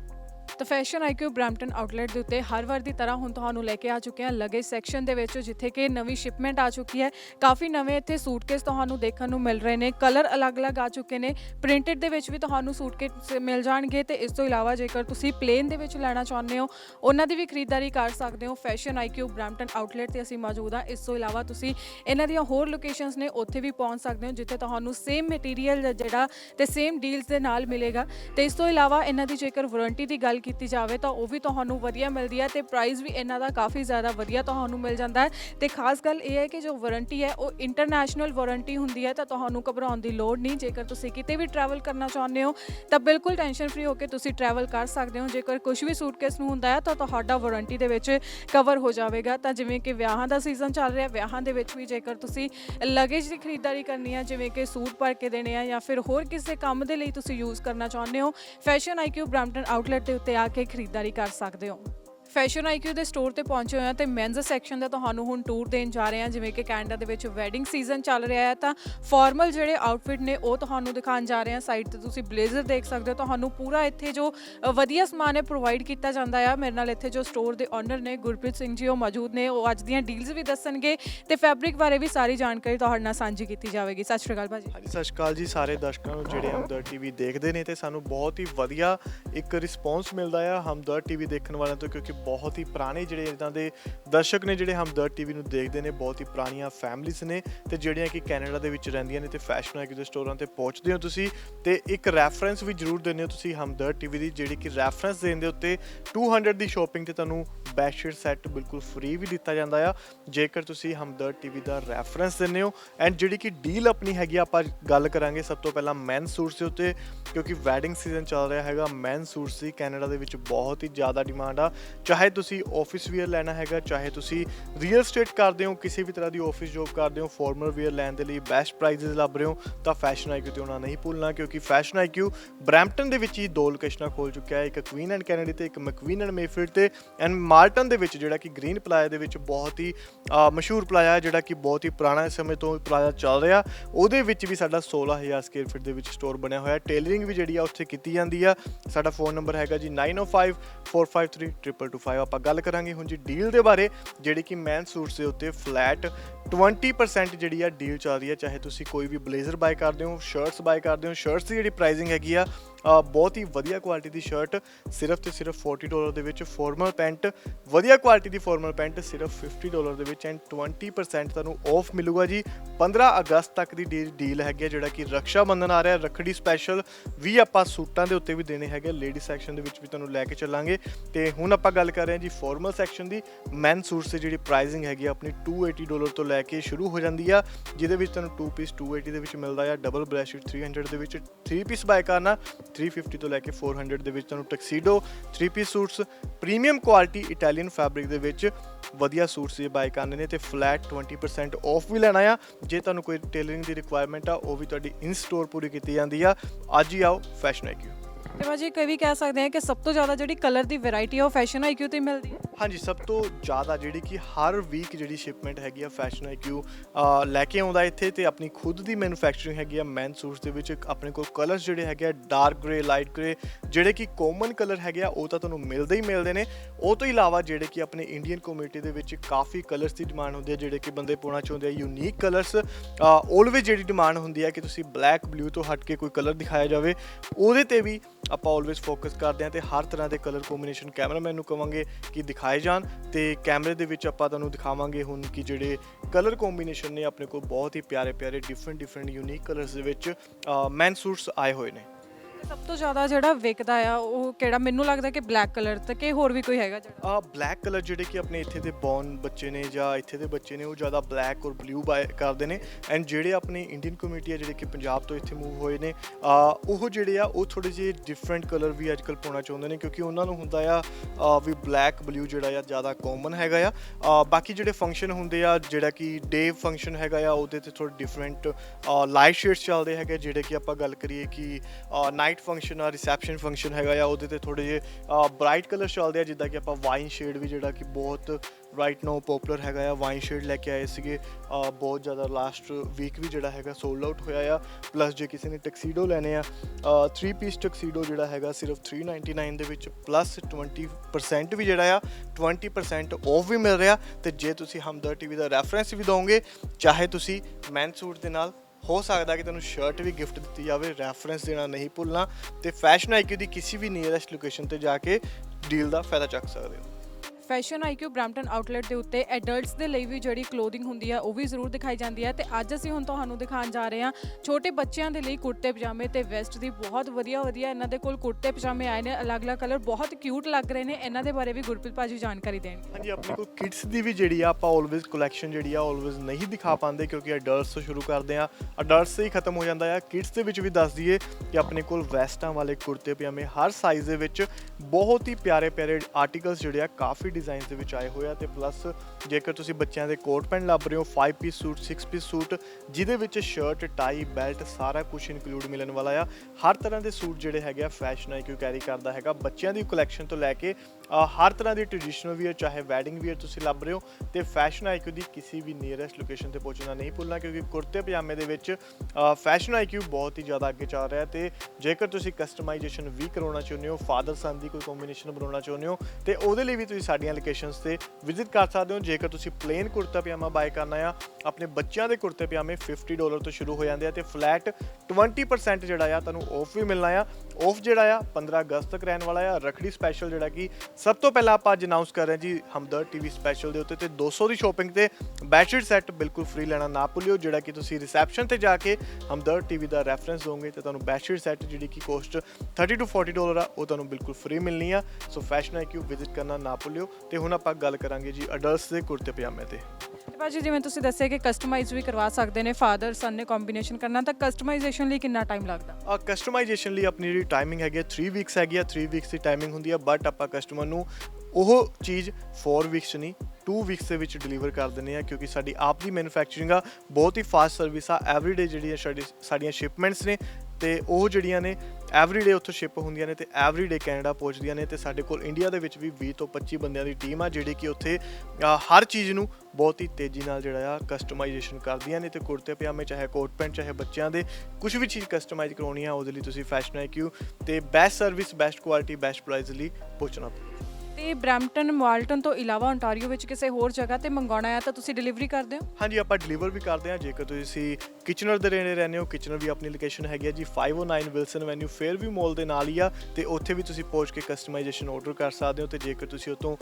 ਤਾਂ ਫੈਸ਼ਨ ਆਈਕਿਊ ਬ੍ਰੈਂਪਟਨ ਆਊਟਲੈਟ ਦੇ ਉੱਤੇ ਹਰ ਵਾਰ ਦੀ ਤਰ੍ਹਾਂ ਹੁਣ ਤੁਹਾਨੂੰ ਲੈ ਕੇ ਆ ਚੁੱਕੇ ਹਾਂ ਲਗੇਜ ਸੈਕਸ਼ਨ ਦੇ ਵਿੱਚ, ਜਿੱਥੇ ਕਿ ਨਵੀਂ ਸ਼ਿਪਮੈਂਟ ਆ ਚੁੱਕੀ ਹੈ। ਕਾਫੀ ਨਵੇਂ ਇੱਥੇ ਸੂਟਕੇਸ ਤੁਹਾਨੂੰ ਦੇਖਣ ਨੂੰ ਮਿਲ ਰਹੇ ਨੇ। ਕਲਰ ਅਲੱਗ-ਅਲੱਗ ਆ ਚੁੱਕੇ ਨੇ। ਪ੍ਰਿੰਟਡ ਦੇ ਵਿੱਚ ਵੀ ਤੁਹਾਨੂੰ ਸੂਟਕੇਸ ਮਿਲ ਜਾਣਗੇ ਤੇ ਇਸ ਤੋਂ ਇਲਾਵਾ ਜੇਕਰ ਤੁਸੀਂ ਪਲੇਨ ਦੇ ਵਿੱਚ ਲੈਣਾ ਚਾਹੁੰਦੇ ਹੋ, ਉਹਨਾਂ ਦੀ ਵੀ ਖਰੀਦਦਾਰੀ ਕਰ ਸਕਦੇ ਹੋ। ਫੈਸ਼ਨ ਆਈਕਿਊ ਬ੍ਰੈਂਪਟਨ ਆਊਟਲੈਟ ਤੇ ਅਸੀਂ ਮੌਜੂਦ ਹਾਂ। ਇਸ ਤੋਂ ਇਲਾਵਾ ਤੁਸੀਂ ਇਹਨਾਂ ਦੀਆਂ ਹੋਰ ਲੋਕੇਸ਼ਨਸ ਨੇ, ਉੱਥੇ ਵੀ ਪਹੁੰਚ ਸਕਦੇ ਹੋ, ਜਿੱਥੇ ਤੁਹਾਨੂੰ ਸੇਮ ਮਟੀਰੀਅਲ ਜਿਹੜਾ ਤੇ ਸੇਮ ਡੀਲਸ ਦੇ ਨਾਲ ਮਿਲੇਗਾ। ਤੇ ਇਸ ਤੋਂ ਇਲਾਵਾ ਇਹਨਾਂ ਦੀ ਜੇਕਰ ਵਾਰੰਟੀ ਦੀ ਗੱਲ ਕੀਤੀ ਜਾਵੇ ਤਾਂ ਉਹ ਵੀ ਤੁਹਾਨੂੰ ਵਧੀਆ ਮਿਲਦੀ ਹੈ ਤੇ ਪ੍ਰਾਈਸ ਵੀ ਇਹਨਾਂ ਦਾ ਕਾਫੀ ਜ਼ਿਆਦਾ ਵਧੀਆ ਤੁਹਾਨੂੰ ਮਿਲ ਜਾਂਦਾ ਹੈ। ਤੇ ਖਾਸ ਗੱਲ ਇਹ ਹੈ ਕਿ ਜੋ ਵਾਰੰਟੀ ਹੈ, ਉਹ ਇੰਟਰਨੈਸ਼ਨਲ ਵਾਰੰਟੀ ਹੁੰਦੀ ਹੈ ਤਾਂ ਤੁਹਾਨੂੰ ਘਬਰਾਉਣ ਦੀ ਲੋੜ ਨਹੀਂ। ਜੇਕਰ ਤੁਸੀਂ ਕਿਤੇ ਵੀ ਟਰੈਵਲ ਕਰਨਾ ਚਾਹੁੰਦੇ ਹੋ, ਤਾਂ ਬਿਲਕੁਲ ਟੈਨਸ਼ਨ ਫ੍ਰੀ ਹੋ ਕੇ ਤੁਸੀਂ ਟਰੈਵਲ ਕਰ ਸਕਦੇ ਹੋ। ਜੇਕਰ ਕੁਝ ਵੀ ਸੂਟਕੇਸ ਨੂੰ ਹੁੰਦਾ ਹੈ, ਤਾਂ ਤੁਹਾਡਾ ਵਾਰੰਟੀ ਦੇ ਵਿੱਚ ਕਵਰ ਹੋ ਜਾਵੇਗਾ। ਤਾਂ ਜਿਵੇਂ ਕਿ ਵਿਆਹਾਂ ਦਾ ਸੀਜ਼ਨ ਚੱਲ ਰਿਹਾ, ਵਿਆਹਾਂ ਦੇ ਵਿੱਚ ਵੀ ਜੇਕਰ ਤੁਸੀਂ ਲਗੇਜ ਦੀ ਖਰੀਦਦਾਰੀ ਕਰਨੀ ਹੈ, ਜਿਵੇਂ ਕਿ ਸੂਟ ਭਰ ਕੇ ਦੇਣੇ ਆ ਜਾਂ ਫਿਰ ਹੋਰ ਕਿਸੇ ਕੰਮ ਦੇ ਲਈ ਤੁਸੀਂ ਯੂਜ਼ ਕਰਨਾ ਚਾਹੁੰਦੇ ਹੋ ਫੈਸ਼ਨ ਆਈਕਿਊ ਬ੍ਰੈਂਪਟਨ ਆਊਟਲੈਟ ਦੇ ਉੱਤੇ ਆ ਕੇ ਖਰੀਦਦਾਰੀ ਕਰ ਸਕਦੇ ਹੋ। ਫੈਸ਼ਨ ਆਈਕਿਊ ਦੇ ਸਟੋਰ ਤੇ ਪਹੁੰਚੇ ਹੋਏ ਆ ਤੇ ਮੈਨਜ਼ ਸੈਕਸ਼ਨ ਦਾ ਤੁਹਾਨੂੰ ਹੁਣ ਟੂਰ ਦੇਣ ਜਾ ਰਹੇ ਹਾਂ, ਜਿਵੇਂ ਕਿ ਕੈਨੇਡਾ ਦੇ ਵਿੱਚ ਵੈਡਿੰਗ ਸੀਜ਼ਨ ਚੱਲ ਰਿਹਾ ਹੈ, ਤਾਂ ਫਾਰਮਲ ਜਿਹੜੇ ਆਊਟਫਿਟ ਨੇ ਉਹ ਤੁਹਾਨੂੰ ਦਿਖਾਉਣ ਜਾ ਰਹੇ ਹਾਂ। ਸਾਈਡ ਤੇ ਤੁਸੀਂ ਬਲੇਜ਼ਰ ਦੇਖ ਸਕਦੇ ਹੋ, ਤੁਹਾਨੂੰ ਪੂਰਾ ਇੱਥੇ ਜੋ ਵਧੀਆ ਸਮਾਨ ਹੈ ਪ੍ਰੋਵਾਈਡ ਕੀਤਾ ਜਾਂਦਾ ਆ। ਮੇਰੇ ਨਾਲ ਇੱਥੇ ਜੋ ਸਟੋਰ ਦੇ ਓਨਰ ਨੇ, ਗੁਰਪ੍ਰੀਤ ਸਿੰਘ ਜੀ, ਉਹ ਮੌਜੂਦ ਨੇ। ਉਹ ਅੱਜ ਦੀਆਂ ਡੀਲਸ ਵੀ ਦੱਸਣਗੇ ਤੇ ਫੈਬਰਿਕ ਬਾਰੇ ਵੀ ਸਾਰੀ ਜਾਣਕਾਰੀ ਤੁਹਾਡੇ ਨਾਲ ਸਾਂਝੀ ਕੀਤੀ ਜਾਵੇਗੀ। ਸਤਿ ਸ਼੍ਰੀ ਅਕਾਲ ਭਾਜੀ। ਹਾਂਜੀ, ਸਤਿ ਸ਼੍ਰੀ ਅਕਾਲ ਜੀ ਸਾਰੇ ਦਰਸ਼ਕਾਂ ਨੂੰ, ਜਿਹੜੇ ਹਮਦਰ ਟੀਵੀ ਦੇਖਦੇ ਨੇ ਤੇ ਸਾਨੂੰ ਬਹੁਤ ਹੀ ਵਧੀਆ ਇੱਕ ਰਿਸਪੌਂਸ ਮਿਲਦਾ ਆ ਹਮਦਰ ਟੀਵੀ ਦੇਖਣ ਵਾਲਿਆਂ ਤੋਂ, ਕਿਉਂਕਿ ਬਹੁਤ ਹੀ ਪੁਰਾਣੇ ਜਿਹੜੇ ਇਦਾਂ ਦੇ ਦਰਸ਼ਕ ਨੇ ਜਿਹੜੇ ਹਮਦਰ ਟੀਵੀ ਨੂੰ ਦੇਖਦੇ ਨੇ ਬਹੁਤ ਹੀ ਪੁਰਾਣੀਆਂ ਫੈਮਿਲੀਜ਼ ਨੇ ਤੇ ਜਿਹੜੀਆਂ ਕਿ ਕੈਨੇਡਾ ਦੇ ਵਿੱਚ ਰਹਿੰਦੀਆਂ ਨੇ ਤੇ ਫੈਸ਼ਨ ਆਈਕਿਊ ਸਟੋਰਾਂ ਤੇ ਪਹੁੰਚਦੇ ਹੋ ਤੁਸੀਂ ਤੇ ਇੱਕ ਰੈਫਰੈਂਸ ਵੀ ਜ਼ਰੂਰ ਦਿੰਦੇ ਹੋ ਤੁਸੀਂ ਹਮਦਰ ਟੀਵੀ ਦੀ ਜਿਹੜੀ ਕਿ ਰੈਫਰੈਂਸ ਦੇਣ ਦੇ ਉੱਤੇ 200 ਦੀ ਸ਼ਾਪਿੰਗ ਤੇ ਤੁਹਾਨੂੰ ਬੈਡਸ਼ੀਟ ਸੈੱਟ ਬਿਲਕੁਲ ਫ੍ਰੀ ਵੀ ਦਿੱਤਾ ਜਾਂਦਾ ਆ। ਜੇਕਰ ਤੁਸੀਂ ਹਮਦਰ ਟੀਵੀ ਦਾ ਰੈਫਰੈਂਸ ਦਿੰਦੇ ਹੋ ਐਂਡ ਜਿਹੜੀ ਕਿ ਡੀਲ ਆਪਣੀ ਹੈਗੀ ਆ, ਆਪਾਂ ਗੱਲ ਕਰਾਂਗੇ ਸਭ ਤੋਂ ਪਹਿਲਾਂ ਮੈਨ ਸੂਟਸ ਦੇ ਉੱਤੇ ਕਿਉਂਕਿ ਵੈਡਿੰਗ ਸੀਜ਼ਨ ਚੱਲ ਰਿਹਾ ਹੈਗਾ। ਮੈਨ ਸੂਟਸ ਦੀ ਕੈਨੇਡਾ ਦੇ ਵਿੱਚ ਬਹੁਤ ਹੀ ਜ਼ਿਆਦਾ ਡਿਮਾਂਡ ਆ। ਚਾਹੇ ਤੁਸੀਂ ਆਫਿਸ ਵੀਅਰ ਲੈਣਾ ਹੈਗਾ, ਚਾਹੇ ਤੁਸੀਂ ਰੀਅਲ ਸਟੇਟ ਕਰਦੇ ਹੋ, ਕਿਸੇ ਵੀ ਤਰ੍ਹਾਂ ਦੀ ਆਫਿਸ ਜੌਬ ਕਰਦੇ ਹੋ ਫਾਰਮਲ ਵੀਅਰ ਲੈਣ ਦੇ ਲਈ ਬੈਸਟ ਪ੍ਰਾਈਸਸ ਲੱਭ ਰਹੇ ਹੋ, ਤਾਂ ਫੈਸ਼ਨ ਆਈਕਿਊ ਤੇ ਆਉਣਾ ਨਹੀਂ ਭੁੱਲਣਾ, ਕਿਉਂਕਿ ਫੈਸ਼ਨ ਆਈਕਿਊ ਬ੍ਰੈਂਪਟਨ ਦੇ ਵਿੱਚ ਹੀ ਦੋ ਲੋਕੇਸ਼ਨਾਂ ਖੋਲ ਚੁੱਕਿਆ ਹੈ, ਇੱਕ ਕੁਈਨ ਐਂਡ ਕੈਨੇਡੀ ਤੇ, ਇੱਕ ਮਕਵੀਨ ਐਂਡ ਮੇਫੀਲਡ ਤੇ ਐਂਡ ਮਾਰਟਨ ਦੇ ਵਿੱਚ ਜਿਹੜਾ ਕਿ ਗ੍ਰੀਨ ਪਲਾਜ਼ਾ ਦੇ ਵਿੱਚ ਬਹੁਤ ਹੀ ਮਸ਼ਹੂਰ ਪਲਾਜ਼ਾ ਹੈ, ਜਿਹੜਾ ਕਿ ਬਹੁਤ ਹੀ ਪੁਰਾਣਾ ਸਮੇਂ ਤੋਂ ਪਲਾਜ਼ਾ ਚੱਲ ਰਿਹਾ। ਉਹਦੇ ਵਿੱਚ ਵੀ ਸਾਡਾ 16000 ਸਕੁਅਰ ਫੀਟ ਦੇ ਵਿੱਚ ਸਟੋਰ ਬਣਿਆ ਹੋਇਆ ਟੇਲਰਿੰਗ ਵੀ ਜਿਹੜੀ ਆ, ਉੱਥੇ ਕੀਤੀ ਜਾਂਦੀ ਆ। ਸਾਡਾ ਫੋਨ ਨੰਬਰ ਹੈਗਾ ਜੀ 9054532225 ਆਪਾਂ ਗੱਲ ਕਰਾਂਗੇ ਹੁਣ ਜੀ ਡੀਲ ਦੇ ਬਾਰੇ, ਜਿਹੜੀ ਕਿ ਮੈਨ ਸੂਟਸ ਦੇ ਉੱਤੇ ਫਲੈਟ 20% ਜਿਹੜੀ ਆ ਡੀਲ ਚੱਲ ਰਹੀ ਹੈ ਚਾਹੇ ਤੁਸੀਂ ਕੋਈ ਵੀ ਬਲੇਜ਼ਰ ਬਾਈ ਕਰਦੇ ਹੋ ਸ਼ਰਟਸ ਬਾਈ ਕਰਦੇ ਹੋ ਸ਼ਰਟਸ ਦੀ ਜਿਹੜੀ ਪ੍ਰਾਈਸਿੰਗ ਹੈਗੀ ਆ ਬਹੁਤ ਹੀ ਵਧੀਆ ਕੁਆਲਿਟੀ ਦੀ ਸ਼ਰਟ ਸਿਰਫ ਤੇ ਸਿਰਫ 40 ਡਾਲਰ ਦੇ ਵਿੱਚ ਫਾਰਮਲ ਪੈਂਟ ਵਧੀਆ ਕੁਆਲਿਟੀ ਦੀ ਫਾਰਮਲ ਪੈਂਟ ਸਿਰਫ 50 ਡਾਲਰ ਦੇ ਵਿੱਚ ਐਂਡ 20% ਤੁਹਾਨੂੰ ਆਫ ਮਿਲੂਗਾ ਜੀ। 15 ਅਗਸਤ ਤੱਕ ਦੀ ਡੀਲ ਡੀਲ ਹੈਗੀ ਆ, ਜਿਹੜਾ ਕਿ ਰਕਸ਼ਾ ਬੰਧਨ ਆ ਰਿਹਾ, ਰੱਖੜੀ ਸਪੈਸ਼ਲ ਵੀ ਆਪਾਂ ਸੂਟਾਂ ਦੇ ਉੱਤੇ ਵੀ ਦੇਣੇ ਹੈਗੇ ਲੇਡੀ ਸੈਕਸ਼ਨ ਦੇ ਵਿੱਚ ਵੀ ਤੁਹਾਨੂੰ ਲੈ ਕੇ ਚੱਲਾਂਗੇ। ਤੇ ਹੁਣ ਆਪਾਂ ਗੱਲ ਕਰ ਰਹੇ ਹਾਂ ਜੀ ਫਾਰਮਲ ਸੈਕਸ਼ਨ ਦੀ ਮੈਨ ਸੂਟਸ ਦੀ ਜਿਹੜੀ ਪ੍ਰਾਈਸਿੰਗ ਹੈਗੀ ਆ, ਆਪਣੀ 280 ਡਾਲਰ ਤੋਂ ਲੈ ਕੇ ਸ਼ੁਰੂ ਹੋ ਜਾਂਦੀ ਆ, ਜਿਹਦੇ ਵਿੱਚ ਤੁਹਾਨੂੰ 2 ਪੀਸ 280 ਦੇ ਵਿੱਚ ਮਿਲਦਾ ਆ ਡਬਲ ਬ੍ਰੈਸ਼ਟ 300 ਦੇ ਵਿੱਚ 3 ਪੀਸ ਬਾਈ ਕਰਨਾ 350 ਤੋਂ ਲੈ ਕੇ 400 ਦੇ ਵਿੱਚ ਤੁਹਾਨੂੰ tuxedo 3 piece suits premium quality Italian fabric ਦੇ ਵਿੱਚ ਵਧੀਆ ਸੂਟਸ ਜੇ ਬਾਈ ਕਰਨੇ ਨੇ ਤੇ ਫਲੈਟ 20% ਆਫ ਵੀ ਲੈਣਾ ਆ। ਜੇ ਤੁਹਾਨੂੰ ਕੋਈ ਟੇਲਰਿੰਗ ਦੀ ਰਿਕੁਆਇਰਮੈਂਟ ਆ, ਉਹ ਵੀ ਤੁਹਾਡੀ ਇਨ ਸਟੋਰ ਪੂਰੀ ਕੀਤੀ ਜਾਂਦੀ ਆ। ਅੱਜ ਹੀ ਆਓ ਫੈਸ਼ਨ ਆਈਕਿਊ ਤੇ ਭਾਜੀ ਕਈ ਵੀ ਕਹਿ ਸਕਦੇ ਹਾਂ ਕਿ ਸਭ ਤੋਂ ਜ਼ਿਆਦਾ ਜਿਹੜੀ ਕਲਰ ਦੀ ਵੈਰਾਈਟੀ ਆ ਉਹ ਫੈਸ਼ਨ ਆਈਕਿਊ ਤੇ ਹੀ ਮਿਲਦੀ ਹੈ। ਹਾਂਜੀ, ਸਭ ਤੋਂ ਜ਼ਿਆਦਾ ਜਿਹੜੀ ਕਿ ਹਰ ਵੀਕ ਜਿਹੜੀ ਸ਼ਿਪਮੈਂਟ ਹੈਗੀ ਆ ਫੈਸ਼ਨ ਆਈਕਿਊ ਲੈ ਕੇ ਆਉਂਦਾ ਇੱਥੇ ਤੇ ਆਪਣੀ ਖੁਦ ਦੀ ਮੈਨੂਫੈਕਚਰਿੰਗ ਹੈਗੀ ਆ ਮੈਨ ਸੂਟਸ ਦੇ ਵਿੱਚ, ਆਪਣੇ ਕੋਲ ਕਲਰਸ ਜਿਹੜੇ ਹੈਗੇ ਆ ਡਾਰਕ ਗ੍ਰੇ ਲਾਈਟ ਗ੍ਰੇ ਜਿਹੜੇ ਕਿ ਕਾਮਨ ਕਲਰ ਹੈਗੇ ਆ, ਉਹ ਤਾਂ ਤੁਹਾਨੂੰ ਮਿਲਦੇ ਹੀ ਮਿਲਦੇ ਨੇ। ਉਹ ਤੋਂ ਇਲਾਵਾ ਜਿਹੜੇ ਕਿ ਆਪਣੇ ਇੰਡੀਅਨ ਕਮਿਊਨਿਟੀ ਦੇ ਵਿੱਚ ਕਾਫੀ ਕਲਰਸ ਦੀ ਡਿਮਾਂਡ ਹੁੰਦੀ ਹੈ ਜਿਹੜੇ ਕਿ ਬੰਦੇ ਪਾਉਣਾ ਚਾਹੁੰਦੇ ਆ ਯੂਨੀਕ ਕਲਰਸ ਆਲਵੇਜ਼ ਜਿਹੜੀ ਡਿਮਾਂਡ ਹੁੰਦੀ ਹੈ ਕਿ ਤੁਸੀਂ ਬਲੈਕ ਬਲੂ ਤੋਂ ਹਟ ਕੇ ਕੋਈ ਕਲਰ ਦਿਖਾਇਆ ਜਾਵੇ, ਉਹਦੇ ਤੇ ਵੀ ਆਪਾਂ ਆਲਵੇਜ਼ ਫੋਕਸ ਕਰਦੇ ਹਾਂ ਤੇ ਹਰ ਤਰ੍ਹਾਂ ਦੇ ਕਲਰ ਕੰਬੀਨੇਸ਼ਨ ਕੈਮਰਾਮੈਨ ਨੂੰ ਕਵਾਂਗੇ ਕਿ ਦਿਖਾਏ ਜਾਣ ਤੇ ਕੈਮਰੇ ਦੇ ਵਿੱਚ ਆਪਾਂ ਤੁਹਾਨੂੰ ਦਿਖਾਵਾਂਗੇ ਹੁਣ ਕਿ ਜਿਹੜੇ ਕਲਰ ਕੰਬੀਨੇਸ਼ਨ ਨੇ ਆਪਣੇ ਕੋਲ ਬਹੁਤ ਹੀ ਪਿਆਰੇ ਪਿਆਰੇ ਡਿਫਰੈਂਟ ਡਿਫਰੈਂਟ ਯੂਨੀਕ ਕਲਰਸ ਦੇ ਵਿੱਚ ਮੈਨ ਸੂਟਸ ਆਏ ਹੋਏ ਨੇ। ਸਭ ਤੋਂ ਜ਼ਿਆਦਾ ਜਿਹੜਾ ਵਿਕਦਾ ਆ, ਉਹ ਕਿਹੜਾ? ਮੈਨੂੰ ਲੱਗਦਾ ਕਿ ਬਲੈਕ ਕਲਰ ਤੇ ਕਿ ਹੋਰ ਵੀ ਕੋਈ ਹੈਗਾ ਜਿਹੜਾ? ਆ ਬਲੈਕ ਕਲਰ ਜਿਹੜੇ ਕਿ ਆਪਣੇ ਇੱਥੇ ਦੇ ਬੌਰਨ ਬੱਚੇ ਨੇ ਜਾਂ ਇੱਥੇ ਦੇ ਬੱਚੇ ਨੇ, ਉਹ ਜ਼ਿਆਦਾ ਬਲੈਕ ਔਰ ਬਲੂ ਬਾਏ ਕਰਦੇ ਨੇ। ਐਂਡ ਜਿਹੜੇ ਆਪਣੇ ਇੰਡੀਅਨ ਕਮਿਊਨਿਟੀ ਆ, ਜਿਹੜੇ ਕਿ ਪੰਜਾਬ ਤੋਂ ਇੱਥੇ ਮੂਵ ਹੋਏ ਨੇ, ਆ ਉਹ ਜਿਹੜੇ ਆ, ਉਹ ਥੋੜੇ ਜਿਹੇ ਡਿਫਰੈਂਟ ਕਲਰ ਵੀ ਅੱਜਕੱਲ ਪਾਉਣਾ ਚਾਹੁੰਦੇ ਨੇ, ਕਿਉਂਕਿ ਉਹਨਾਂ ਨੂੰ ਹੁੰਦਾ ਆ ਆ ਵੀ ਬਲੈਕ ਬਲੂ ਜਿਹੜਾ ਆ, ਜ਼ਿਆਦਾ ਕਾਮਨ ਹੈਗਾ ਆ। ਆ ਬਾਕੀ ਜਿਹੜੇ ਫੰਕਸ਼ਨ ਹੁੰਦੇ ਆ, ਜਿਹੜਾ ਕਿ ਡੇ ਫੰਕਸ਼ਨ ਹੈਗਾ ਆ, ਉਹਦੇ ਤੇ ਥੋੜੇ ਡਿਫਰੈਂਟ ਲਾਈਟ ਸ਼ੇਡਸ ਚੱਲਦੇ ਹੈਗੇ ਜਿਹੜੇ ਕਿ ਆਪਾਂ ਗੱਲ ਕਰੀਏ ਕਿ ਨਾਈਟ ਫੰਕਸ਼ਨ ਆ, ਰਿਸੈਪਸ਼ਨ ਫੰਕਸ਼ਨ ਹੈਗਾ ਆ, ਉਹਦੇ ਤੇ ਥੋੜੇ ਜਿਹੇ ਬ੍ਰਾਈਟ ਕਲਰ ਚੱਲਦੇ ਆ, ਜਿੱਦਾਂ ਕਿ ਆਪਾਂ ਵਾਈਨ ਸ਼ੇਡ ਵੀ ਜਿਹੜਾ ਕਿ ਬਹੁਤ ਰਾਈਟ ਨਾਓ ਪਪੂਲਰ ਹੈਗਾ ਆ, ਵਾਈਨ ਸ਼ੇਡ ਲੈ ਕੇ ਆਏ ਸੀਗੇ ਬਹੁਤ ਜ਼ਿਆਦਾ ਲਾਸਟ ਵੀਕ ਵੀ ਜਿਹੜਾ ਹੈਗਾ ਸੋਲਡ ਆਊਟ ਹੋਇਆ ਆ ਪਲੱਸ ਜੇ ਕਿਸੇ ਨੇ ਟੈਕਸੀਡੋ ਲੈਣੇ ਆ 3 ਪੀਸ ਟੈਕਸੀਡੋ ਜਿਹੜਾ ਹੈਗਾ ਸਿਰਫ 399 ਦੇ ਵਿੱਚ ਪਲੱਸ 20% ਵੀ ਜਿਹੜਾ ਆ 20% ਆਫ ਵੀ ਮਿਲ ਰਿਹਾ, ਤੇ ਜੇ ਤੁਸੀਂ ਹਮਦਰ ਟੀਵੀ ਦਾ ਰੈਫਰੈਂਸ ਵੀ ਦੋਗੇ ਚਾਹੇ ਤੁਸੀਂ ਮੈਨ ਸੂਟ ਦੇ ਨਾਲ ਹੋ ਸਕਦਾ ਕਿ ਤੁਹਾਨੂੰ ਸ਼ਰਟ ਵੀ ਗਿਫਟ ਦਿੱਤੀ ਜਾਵੇ ਰੈਫਰੈਂਸ ਦੇਣਾ ਨਹੀਂ ਭੁੱਲਣਾ ਤੇ ਫੈਸ਼ਨ ਆਈਕਿਊ ਦੀ ਕਿਸੇ ਵੀ ਨੀਅਰੈਸਟ ਲੋਕੇਸ਼ਨ ਤੇ ਜਾ ਕੇ ਡੀਲ ਦਾ ਫਾਇਦਾ ਚੱਕ ਸਕਦੇ ਹੋ। ਫੈਸ਼ਨ ਆਈਕਿਊ ਬ੍ਰੈਂਪਟਨ ਆਊਟਲੈਟ ਦੇ ਉੱਤੇ ਐਡਲਟਸ ਦੇ ਲਈ ਵੀ ਜਿਹੜੀ ਕਲੋਥਿੰਗ ਹੁੰਦੀ ਆ, ਉਹ ਵੀ ਜ਼ਰੂਰ ਦਿਖਾਈ ਜਾਂਦੀ ਹੈ ਤੇ ਅੱਜ ਅਸੀਂ ਹੁਣ ਤੁਹਾਨੂੰ ਦਿਖਾਉਣ ਜਾ ਰਹੇ ਹਾਂ, ਛੋਟੇ ਬੱਚਿਆਂ ਦੇ ਲਈ ਕੁੜਤੇ ਪਜਾਮੇ ਤੇ ਵੈਸਟ ਦੀ ਬਹੁਤ ਵਧੀਆ ਵਧੀਆ ਇਹਨਾਂ ਦੇ ਕੋਲ ਕੁੜਤੇ ਪਜਾਮੇ ਆਏ ਨੇ, ਅਲੱਗ-ਅਲੱਗ ਕਲਰ ਬਹੁਤ ਕਿਊਟ ਲੱਗ ਰਹੇ ਨੇ। ਇਹਨਾਂ ਦੇ ਬਾਰੇ ਵੀ ਗੁਰਪ੍ਰੀਤ ਭਾਜੀ ਜਾਣਕਾਰੀ ਦੇਣਗੇ ਹਾਂਜੀ, ਆਪਣੇ ਕੋਲ ਕਿਡਸ ਦੀ ਵੀ ਜਿਹੜੀ ਆ, ਆਪਾਂ ਆਲਵੇਜ਼ ਕਲੈਕਸ਼ਨ ਜਿਹੜੀ ਆ ਆਲਵੇਜ਼ ਨਹੀਂ ਦਿਖਾ ਪਾਉਂਦੇ ਕਿਉਂਕਿ ਅਡਲਟਸ ਤੋਂ ਸ਼ੁਰੂ ਕਰਦੇ ਆ ਅਡਲਟਸ ਹੀ ਖਤਮ ਹੋ ਜਾਂਦਾ ਆ। ਕਿਡਸ ਦੇ ਵਿੱਚ ਵੀ ਦੱਸ ਦਈਏ ਕਿ ਆਪਣੇ ਕੋਲ ਵੈਸਟਾਂ ਵਾਲੇ ਕੁੜਤੇ ਪਜਾਮੇ ਹਰ ਸਾਈਜ਼ ਦੇ ਵਿੱਚ ਬਹੁਤ ਹੀ ਪਿਆਰੇ ਪਿਆਰੇ ਆਰਟੀਕਲਸ ਜਿਹੜੇ ਆ, ਕਾਫੀ ਡਿਜ਼ਾਈਨਸ ਦੇ ਵਿੱਚ ਆਏ ਹੋਏ ਆ ਤੇ ਪਲੱਸ ਜੇਕਰ ਤੁਸੀਂ ਬੱਚਿਆਂ ਦੇ ਕੋਟ ਪੈਂਟ ਲੱਭ ਰਹੇ ਹੋ 5 ਪੀਸ ਸੂਟ 6 ਪੀਸ ਸੂਟ ਜਿਹਦੇ ਵਿੱਚ ਸ਼ਰਟ ਟਾਈ ਬੈਲਟ ਸਾਰਾ ਕੁਝ ਇਨਕਲੂਡ ਮਿਲਣ ਵਾਲਾ ਆ। ਹਰ ਤਰ੍ਹਾਂ ਦੇ ਸੂਟ ਜਿਹੜੇ ਹੈਗੇ ਆ ਫੈਸ਼ਨ ਆਈਕਿਊ ਕੈਰੀ ਕਰਦਾ ਹੈਗਾ। ਬੱਚਿਆਂ ਦੀ ਕਲੈਕਸ਼ਨ ਤੋਂ ਲੈ ਕੇ ਹਰ ਤਰ੍ਹਾਂ ਦੀ ਟ੍ਰੈਡੀਸ਼ਨਲ ਵੀਅਰ ਚਾਹੇ ਵੈਡਿੰਗ ਵੀਅਰ ਤੁਸੀਂ ਲੱਭ ਰਹੇ ਹੋ, ਤੇ ਫੈਸ਼ਨ ਆਈਕਿਊ ਦੀ ਕਿਸੇ ਵੀ ਨੀਅਰੈਸਟ ਲੋਕੇਸ਼ਨ ਤੇ ਪਹੁੰਚਣਾ ਨਹੀਂ ਭੁੱਲਣਾ, ਕਿਉਂਕਿ ਕੁੜਤੇ ਪਜਾਮੇ ਦੇ ਵਿੱਚ ਫੈਸ਼ਨ ਆਈਕਿਊ ਬਹੁਤ ਹੀ ਜ਼ਿਆਦਾ ਅੱਗੇ ਚੱਲ ਰਿਹਾ ਹੈ ਤੇ ਜੇਕਰ ਤੁਸੀਂ ਕਸਟਮਾਈਜੇਸ਼ਨ ਵੀ ਕਰਾਉਣਾ ਚਾਹੁੰਦੇ ਹੋ ਫਾਦਰ ਸਨ ਦੀ ਕੋਈ ਕੰਬੀਨੇਸ਼ਨ ਬਣਾਉਣਾ ਚਾਹੁੰਦੇ ਹੋ, ਤੇ ਉਹਦੇ ਲਈ ਵੀ ਤੁਸੀਂ ਸਾਡੀਆਂ ਲੋਕੇਸ਼ਨਸ ਤੇ ਵਿਜ਼ਿਟ ਕਰ ਸਕਦੇ ਹੋ ਜੇਕਰ ਤੁਸੀਂ ਪਲੇਨ ਕੁੜਤਾ ਪਜਾਮਾ ਬਾਏ ਕਰਨਾ ਆ, ਆਪਣੇ ਬੱਚਿਆਂ ਦੇ ਕੁੜਤੇ ਪਜਾਮੇ 50 ਡਾਲਰ ਤੋਂ ਸ਼ੁਰੂ ਹੋ ਜਾਂਦੇ ਆ ਤੇ ਫਲੈਟ 20% ਜਿਹੜਾ ਆ, ਤੁਹਾਨੂੰ ਆਫ ਵੀ ਮਿਲਣਾ ਆ। ਆਫ ਜਿਹੜਾ ਆ 15 ਅਗਸਤ ਤੱਕ ਰਹਿਣ ਵਾਲਾ ਆ। ਰਖੜੀ ਸਪੈਸ਼ਲ ਜਿਹੜਾ ਕਿ ਸਭ ਤੋਂ ਪਹਿਲਾਂ ਆਪਾਂ ਅੱਜ ਅਨਾਉਂਸ ਕਰ ਰਹੇ ਹਾਂ ਜੀ, ਹਮਦਰਦ ਟੀਵੀ ਸਪੈਸ਼ਲ ਦੇ ਉੱਤੇ ਤੇ 200 ਦੀ ਸ਼ੋਪਿੰਗ ਤੇ ਬੈਡਸ਼ੀਟ ਸੈੱਟ ਬਿਲਕੁਲ ਫ੍ਰੀ ਲੈਣਾ ਨਾ ਭੁੱਲਿਓ, ਜਿਹੜਾ ਕਿ ਤੁਸੀਂ ਰਿਸੈਪਸ਼ਨ ਤੇ ਜਾ ਕੇ ਹਮਦਰਦ ਟੀਵੀ ਦਾ ਰੈਫਰੈਂਸ ਦੋਗੇ ਤੇ ਤੁਹਾਨੂੰ ਬੈਡਸ਼ੀਟ ਸੈੱਟ ਜਿਹੜੀ ਕਿ ਕੋਸਟ 30 ਤੋਂ 40 ਡਾਲਰ ਆ, ਉਹ ਤੁਹਾਨੂੰ ਬਿਲਕੁਲ ਫ੍ਰੀ ਮਿਲਣੀ ਆ। ਸੋ ਫੈਸ਼ਨ ਆਈਕਿਊ ਵਿਜ਼ਿਟ ਕਰਨਾ ਨਾ ਭੁੱਲਿਓ। ਤੇ ਹੁਣ ਆਪਾਂ ਗੱਲ ਕਰਾਂਗੇ ਜੀ ਅਡਲਟਸ ਦੇ ਕੁੜਤੇ ਪਜਾਮੇ ਤੇ। ਤੇ ਭਾਜੀ ਜਿਵੇਂ ਤੁਸੀਂ ਦੱਸਿਆ ਕਿ ਕਸਟਮਾਈਜ਼ ਵੀ ਕਰਵਾ ਸਕਦੇ ਨੇ ਫਾਦਰ ਸਨ ਨੇ ਕੰਬੀਨੇਸ਼ਨ ਕਰਨਾ ਤਾਂ ਕਸਟਮਾਈਜ਼ੇਸ਼ਨ ਲਈ ਕਿੰਨਾ ਟਾਈਮ ਲੱਗਦਾ? ਆ ਕਸਟਮਾਈਜੇਸ਼ਨ ਲਈ ਆਪਣੀ ਜਿਹੜੀ ਟਾਈਮਿੰਗ ਹੈਗੀ 3 ਵੀਕਸ ਹੈਗੀ ਆ 3 ਵੀਕਸ ਦੀ ਟਾਈਮਿੰਗ ਹੁੰਦੀ ਆ ਬਟ ਆਪਾਂ ਕਸਟਮਰ ਨੂੰ ਉਹ ਚੀਜ਼ 4 ਵੀਕਸ ਨਹੀਂ 2 ਵੀਕਸ ਦੇ ਵਿੱਚ ਡਿਲੀਵਰ ਕਰ ਦਿੰਦੇ ਆ ਕਿਉਂਕਿ ਸਾਡੀ ਆਪ ਦੀ ਮੈਨੂਫੈਕਚਰਿੰਗ ਆ ਬਹੁਤ ਹੀ ਫਾਸਟ ਸਰਵਿਸ ਆ ਐਵਰੀਡੇ ਜਿਹੜੀਆਂ ਸਾਡੀ ਸਾਡੀਆਂ ਸ਼ਿਪਮੈਂਟਸ ਨੇ ਤੇ ਉਹ ਜਿਹੜੀਆਂ ਨੇ ਐਵਰੀਡੇ ਉੱਥੋਂ ਸ਼ਿਪ ਹੁੰਦੀਆਂ ਨੇ ਤੇ ਐਵਰੀਡੇ ਕੈਨੇਡਾ ਪਹੁੰਚਦੀਆਂ ਨੇ ਤੇ ਸਾਡੇ ਕੋਲ ਇੰਡੀਆ ਦੇ ਵਿੱਚ ਵੀ 20 ਤੋਂ 25 ਬੰਦਿਆਂ ਦੀ ਟੀਮ ਆ ਜਿਹੜੀ ਕਿ ਉੱਥੇ ਹਰ ਚੀਜ਼ ਨੂੰ ਬਹੁਤ ਹੀ ਤੇਜ਼ੀ ਨਾਲ ਜਿਹੜਾ ਆ ਕਸਟਮਾਈਜੇਸ਼ਨ ਕਰਦੀਆਂ ਨੇ ਤੇ ਕੁੜਤੇ ਪਜਾਮੇ ਚਾਹੇ ਕੋਟ ਪੈਂਟ ਚਾਹੇ ਬੱਚਿਆਂ ਦੇ ਕੁਝ ਵੀ ਚੀਜ਼ ਕਸਟਮਾਈਜ਼ ਕਰਾਉਣੀ ਆ, ਉਹਦੇ ਲਈ ਤੁਸੀਂ ਫੈਸ਼ਨ ਆਈਕਿਊ ਤੇ best service best quality best price ਲਈ ਪਹੁੰਚਣਾ ਤੇ ਬ੍ਰੈਂਪਟਨ, ਮਾਲਟਨ ਤੋਂ ਇਲਾਵਾ ontario ਵਿੱਚ ਕਿਸੇ ਹੋਰ ਜਗ੍ਹਾ ਤੇ ਮੰਗਵਾਉਣਾ ਹੈ ਤਾਂ ਤੁਸੀਂ ਡਿਲੀਵਰੀ ਕਰਦੇ ਹੋ? ਹਾਂਜੀ, ਆਪਾਂ ਡਿਲੀਵਰ ਵੀ ਕਰਦੇ ਹਾਂ। ਜੇਕਰ ਤੁਸੀਂ ਕਿਚਨਰ ਦੇ ਨੇੜੇ ਰਹਿੰਦੇ ਹੋ, ਕਿਚਨਰ ਵੀ ਆਪਣੀ ਲੋਕੇਸ਼ਨ ਹੈਗੀ ਹੈ ਜੀ 509 Wilson avenue Fairview mall ਦੇ ਨਾਲ ਹੀ ਆ ਤੇ ਉੱਥੇ ਵੀ ਤੁਸੀਂ ਪਹੁੰਚ ਕੇ ਕਸਟਮਾਈਜੇਸ਼ਨ ਆਰਡਰ ਕਰ ਸਕਦੇ ਹੋ ਤੇ ਜੇਕਰ ਤੁਸੀਂ ਉਤੋਂ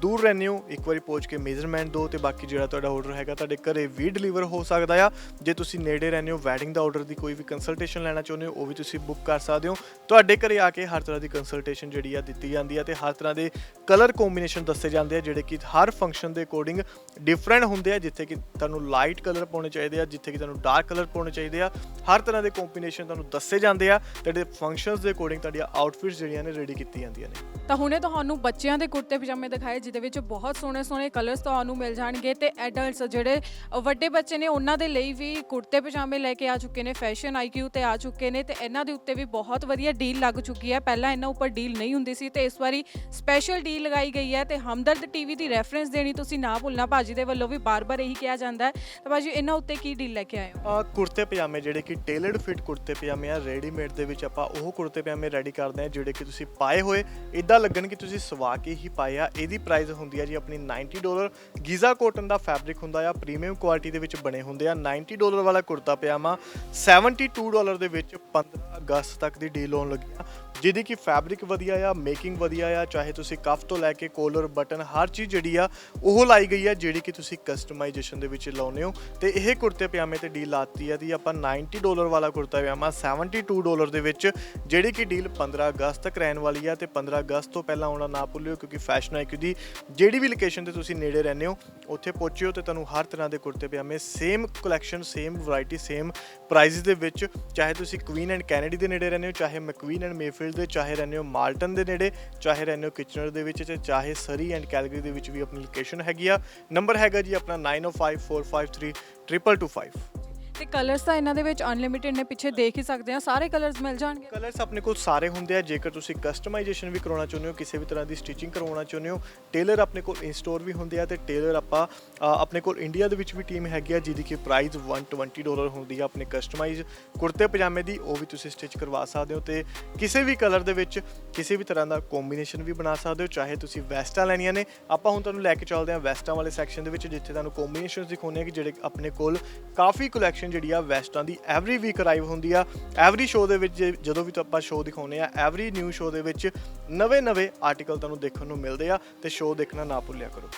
ਦੂਰ ਰਹਿੰਦੇ ਹੋ, ਇੱਕ ਵਾਰੀ ਪਹੁੰਚ ਕੇ ਮੇਜ਼ਰਮੈਂਟ ਦਿਓ ਤੇ ਬਾਕੀ ਜਿਹੜਾ ਤੁਹਾਡਾ ਆਰਡਰ ਹੈਗਾ, ਤੁਹਾਡੇ ਘਰੇ ਵੀ ਡਿਲੀਵਰ ਹੋ ਸਕਦਾ ਆ। ਜੇ ਤੁਸੀਂ ਨੇੜੇ ਰਹਿੰਦੇ ਹੋ ਵੈਡਿੰਗ ਦਾ ਆਰਡਰ ਦੀ ਕੋਈ ਵੀ ਕੰਸਲਟੇਸ਼ਨ ਲੈਣਾ ਚਾਹੁੰਦੇ ਹੋ, ਉਹ ਵੀ ਤੁਸੀਂ ਬੁੱਕ ਕਰ ਸਕਦੇ ਹੋ। ਤੁਹਾਡੇ ਘਰੇ ਆ ਕੇ ਹਰ ਤਰ੍ਹਾਂ ਦੀ ਕੰਸਲਟੇਸ਼ਨ ਜਿਹੜੀ ਆ ਦਿੱਤੀ ਜਾਂਦੀ ਆ ਤੇ ਹਰ ਤਰ੍ਹਾਂ ਦੇ ਕਲਰ ਕੰਬੀਨੇਸ਼ਨ ਦੱਸੇ ਜਾਂਦੇ ਆ, ਜਿਹੜੇ ਕਿ ਹਰ ਫੰਕਸ਼ਨ ਦੇ ਅਕੋਰਡਿੰਗ ਡਿਫਰੈਂਟ ਹੁੰਦੇ ਆ, ਜਿੱਥੇ ਕਿ ਤੁਹਾਨੂੰ ਲਾਈਟ ਕਲਰ ਪਾਉਣੇ ਚਾਹੀਦੇ ਆ, ਜਿੱਥੇ ਕਿ ਤੁਹਾਨੂੰ ਡਾਰਕ ਕਲਰ ਪਾਉਣੇ ਚਾਹੀਦੇ ਆ। ਹਰ ਤਰ੍ਹਾਂ ਦੇ ਕੰਬੀਨੇਸ਼ਨ ਤੁਹਾਨੂੰ ਦੱਸੇ ਜਾਂਦੇ ਆ, ਤੁਹਾਡੇ ਫੰਕਸ਼ਨਸ ਦੇ ਅਕੋਰਡਿੰਗ ਤੁਹਾਡੀਆਂ ਆਊਟਫਿਟਸ ਜਿਹੜੀਆਂ ਨੇ ਰੈਡੀ ਕੀਤੀਆਂ ਜਾਂਦੀਆਂ ਨੇ। ਤਾਂ ਹੁਣੇ ਤੁਹਾਨੂੰ ਬੱਚਿਆਂ ਦੇ ਕੁੜਤੇ ਪਜਾਮੇ ਦਿਖਾਏ, ਜਿਹਦੇ ਵਿੱਚ ਬਹੁਤ ਸੋਹਣੇ ਸੋਹਣੇ ਕਲਰਸ ਤੁਹਾਨੂੰ ਮਿਲ ਜਾਣਗੇ ਤੇ ਐਡਲਟਸ ਜਿਹੜੇ ਵੱਡੇ ਬੱਚੇ ਨੇ, ਉਹਨਾਂ ਦੇ ਲਈ ਵੀ ਕੁੜਤੇ ਪਜਾਮੇ ਲੈ ਕੇ ਆ ਚੁੱਕੇ ਨੇ ਫੈਸ਼ਨ ਆਈਕਿਊ ਤੇ ਆ ਚੁੱਕੇ ਨੇ ਤੇ ਇਹਨਾਂ ਦੇ ਉੱਤੇ ਵੀ ਬਹੁਤ ਵਧੀਆ ਡੀਲ ਲੱਗ ਚੁੱਕੀ ਹੈ। ਪਹਿਲਾਂ ਇਹਨਾਂ ਉੱਪਰ ਡੀਲ ਨਹੀਂ ਹੁੰਦੀ ਸੀ ਤੇ ਇਸ ਵਾਰੀ ਸਪੈਸ਼ਲ ਡੀਲ ਲਗਾਈ ਗਈ ਹੈ ਤੇ ਹਮਦਰਦ ਟੀਵੀ ਦੀ ਰੈਫਰੈਂਸ ਦੇਣੀ ਤੁਸੀਂ ਨਾ ਭੁੱਲਣਾ। ਭਾਜੀ ਦੇ ਵੱਲੋਂ ਵੀ ਬਾਰ-ਬਾਰ ਇਹੀ ਕਿਹਾ ਜਾਂਦਾ ਹੈ। ਤਾਂ ਭਾਜੀ, ਇਹਨਾਂ ਉੱਤੇ ਕੀ ਡੀਲ ਲੈ ਕੇ ਆਏ ਹੋ? ਆ ਕੁੜਤੇ ਪਜਾਮੇ ਜਿਹੜੇ ਕਿ ਟੇਲਰਡ ਫਿਟ ਕੁੜਤੇ ਪਜਾਮੇ ਆ ਰੈਡੀਮੇਡ ਦੇ ਵਿੱਚ ਆਪਾਂ ਉਹ ਕੁੜਤੇ ਪਜਾਮੇ ਰੈਡੀ ਕਰਦੇ ਆ ਜਿਹੜੇ ਕਿ ਤੁਸੀਂ ਪਾਏ ਹੋਏ। ਇਦਾਂ ਲੱਗਣ ਕਿ ਤੁਸੀਂ ਸਵਾ ਕੇ ਹੀ ਪਾਏ ਆ। ਇਹਦੀ ਪ੍ਰਾਈਸ ਹੁੰਦੀ ਆ ਜੀ ਆਪਣੀ 90 ਡਾਲਰ ਗੀਜ਼ਾ ਕੋਟਨ ਦਾ ਫੈਬਰਿਕ ਹੁੰਦਾ ਆ ਪ੍ਰੀਮੀਅਮ ਕੁਆਲਿਟੀ ਦੇ ਵਿੱਚ ਬਣੇ ਹੁੰਦੇ ਆ। 90 ਡਾਲਰ ਵਾਲਾ ਕੁੜਤਾ ਪਜਾਮਾ 72 ਡਾਲਰ ਦੇ ਵਿੱਚ 15 ਅਗਸਤ ਤੱਕ ਦੀ ਡੀਲ ਹੋਣ ਲੱਗੀ ਆ ਜਿਹਦੀ ਕਿ ਫੈਬਰਿਕ ਵਧੀਆ ਆ ਮੇਕਿੰਗ ਵਧੀਆ ਆ, ਚਾਹੇ ਤੁਸੀਂ ਕਫ ਤੋਂ ਲੈ ਕੇ ਕੋਲਰ ਬਟਨ ਹਰ ਚੀਜ਼ ਜਿਹੜੀ ਆ, ਉਹ ਲਾਈ ਗਈ ਆ, ਜਿਹੜੀ ਕਿ ਤੁਸੀਂ ਕਸਟਮਾਈਜੇਸ਼ਨ ਦੇ ਵਿੱਚ ਲਾਉਨੇ ਹੋ। ਤੇ ਇਹ ਕੁੜਤੇ ਪਜਾਮੇ ਤੇ ਡੀਲ ਆਤੀ ਆ ਦੀ ਆਪਾਂ 90 ਡਾਲਰ ਵਾਲਾ ਕੁੜਤਾ ਪਜਾਮਾ 72 ਡਾਲਰ ਦੇ ਵਿੱਚ, ਜਿਹੜੀ ਕਿ ਡੀਲ 15 ਅਗਸਤ ਤੱਕ ਰਹਿਣ ਵਾਲੀ ਆ ਤੇ 15 ਅਗਸਤ ਤੋਂ ਪਹਿਲਾਂ ਆਉਣਾ ਨਾ ਭੁੱਲਿਓ, ਕਿਉਂਕਿ ਫੈਸ਼ਨ ਆਈਕਿਊ ਦੀ, ਜਿਹੜੀ ਵੀ ਲੋਕੇਸ਼ਨ ਤੇ ਤੁਸੀਂ ਨੇੜੇ ਰਹਿੰਦੇ ਹੋ, ਉੱਥੇ ਪਹੁੰਚਿਓ ਤੇ ਤੁਹਾਨੂੰ ਹਰ ਤਰ੍ਹਾਂ ਦੇ ਕੁੜਤੇ ਪਜਾਮੇ same collection same variety same prices ਦੇ ਵਿੱਚ, ਚਾਹੇ ਤੁਸੀਂ ਕੁਈਨ ਐਂਡ ਕੈਨੇਡੀ ਦੇ ਨੇੜੇ ਰਹਿੰਦੇ ਹੋ, ਚਾਹੇ ਮਕਵੀਨ ਐਂਡ ਮੇਫ ਮੇਫੀਲਡ ਦੇ, ਚਾਹੇ ਰਹਿੰਦੇ ਹੋ ਮਾਲਟਨ ਦੇ ਨੇੜੇ, ਚਾਹੇ ਰਹਿੰਦੇ ਹੋ ਕਿਚਨਰ ਦੇ ਵਿੱਚ ਤੇ ਚਾਹੇ ਸਰੀ ਐਂਡ ਕੈਲਗਰੀ ਦੇ ਵਿੱਚ ਵੀ ਆਪਣੀ ਲੋਕੇਸ਼ਨ ਹੈਗੀ ਆ। ਨੰਬਰ ਹੈਗਾ ਜੀ ਆਪਣਾ 9054532225 ਤੇ ਕਲਰਸ ਤਾਂ ਇਹਨਾਂ ਦੇ ਵਿੱਚ ਅਨਲਿਮਿਟਿਡ ਨੇ ਪਿੱਛੇ ਦੇਖ ਹੀ ਸਕਦੇ ਆ ਸਾਰੇ ਕਲਰਸ ਮਿਲ ਜਾਣਗੇ। ਕਲਰਸ ਆਪਣੇ ਕੋਲ ਸਾਰੇ ਹੁੰਦੇ ਆ ਜੇਕਰ ਤੁਸੀਂ ਕਸਟਮਾਈਜੇਸ਼ਨ ਵੀ ਕਰਾਉਣਾ ਚਾਹੁੰਦੇ ਹੋ ਕਿਸੇ ਵੀ ਤਰ੍ਹਾਂ ਦੀ ਸਟਿਚਿੰਗ ਕਰਵਾਉਣਾ ਚਾਹੁੰਦੇ ਹੋ ਟੇਲਰ ਆਪਣੇ ਕੋਲ ਇਨ ਸਟੋਰ ਵੀ ਹੁੰਦੇ ਆ ਤੇ ਟੇਲਰ ਆਪਾਂ ਅ, ਆਪਣੇ ਕੋਲ ਇੰਡੀਆ ਦੇ ਵਿੱਚ ਵੀ ਟੀਮ ਹੈਗੀ ਆ ਜਿਹਦੀ ਕਿ ਪ੍ਰਾਈਸ 120 ਡਾਲਰ ਹੁੰਦੀ ਆ ਆਪਣੇ ਕਸਟਮਾਈਜ਼ ਕੁੜਤੇ ਪਜਾਮੇ ਦੀ ਉਹ ਵੀ ਤੁਸੀਂ ਸਟਿਚ ਕਰਵਾ ਸਕਦੇ ਹੋ ਤੇ ਕਿਸੇ ਵੀ ਕਲਰ ਦੇ ਵਿੱਚ ਕਿਸੇ ਵੀ ਤਰ੍ਹਾਂ ਦਾ ਕੰਬੀਨੇਸ਼ਨ ਵੀ ਬਣਾ ਸਕਦੇ ਹੋ ਚਾਹੇ ਤੁਸੀਂ ਵੈਸਟਾਂ ਲੈਣੀਆਂ ਨੇ। ਆਪਾਂ ਹੁਣ ਤੁਹਾਨੂੰ ਲੈ ਕੇ ਚੱਲਦੇ ਹਾਂ ਵੈਸਟਾਂ ਵਾਲੇ ਸੈਕਸ਼ਨ ਦੇ ਵਿੱਚ ਜਿੱਥੇ ਤੁਹਾਨੂੰ ਕੰਬੀਨੇਸ਼ਨਸ ਦਿਖਾਉਂਦੇ ਆ ਕਿ ਜਿਹੜੇ ਆਪਣੇ ਕੋਲ ਕਾਫੀ ਕਲੈਕਸ਼ਨ ਜਿਹੜੀ ਆ ਵੈਸਟਾਂ ਦੀ ਐਵਰੀ ਵੀਕ ਅਰਾਈਵ ਹੁੰਦੀ ਆ। ਐਵਰੀ ਸ਼ੋਅ ਦੇ ਵਿੱਚ ਜੇ- ਜਦੋਂ ਵੀ ਆਪਾਂ ਸ਼ੋਅ ਦਿਖਾਉਂਦੇ ਆ ਐਵਰੀ ਨਿਊ ਸ਼ੋਅ ਦੇ ਵਿੱਚ ਨਵੇਂ-ਨਵੇਂ ਆਰਟੀਕਲ ਤੁਹਾਨੂੰ ਦੇਖਣ ਨੂੰ ਮਿਲਦੇ ਆ ਤੇ ਸ਼ੋਅ ਦੇਖਣਾ ਨਾ ਭੁੱਲਿਆ ਕਰੋ।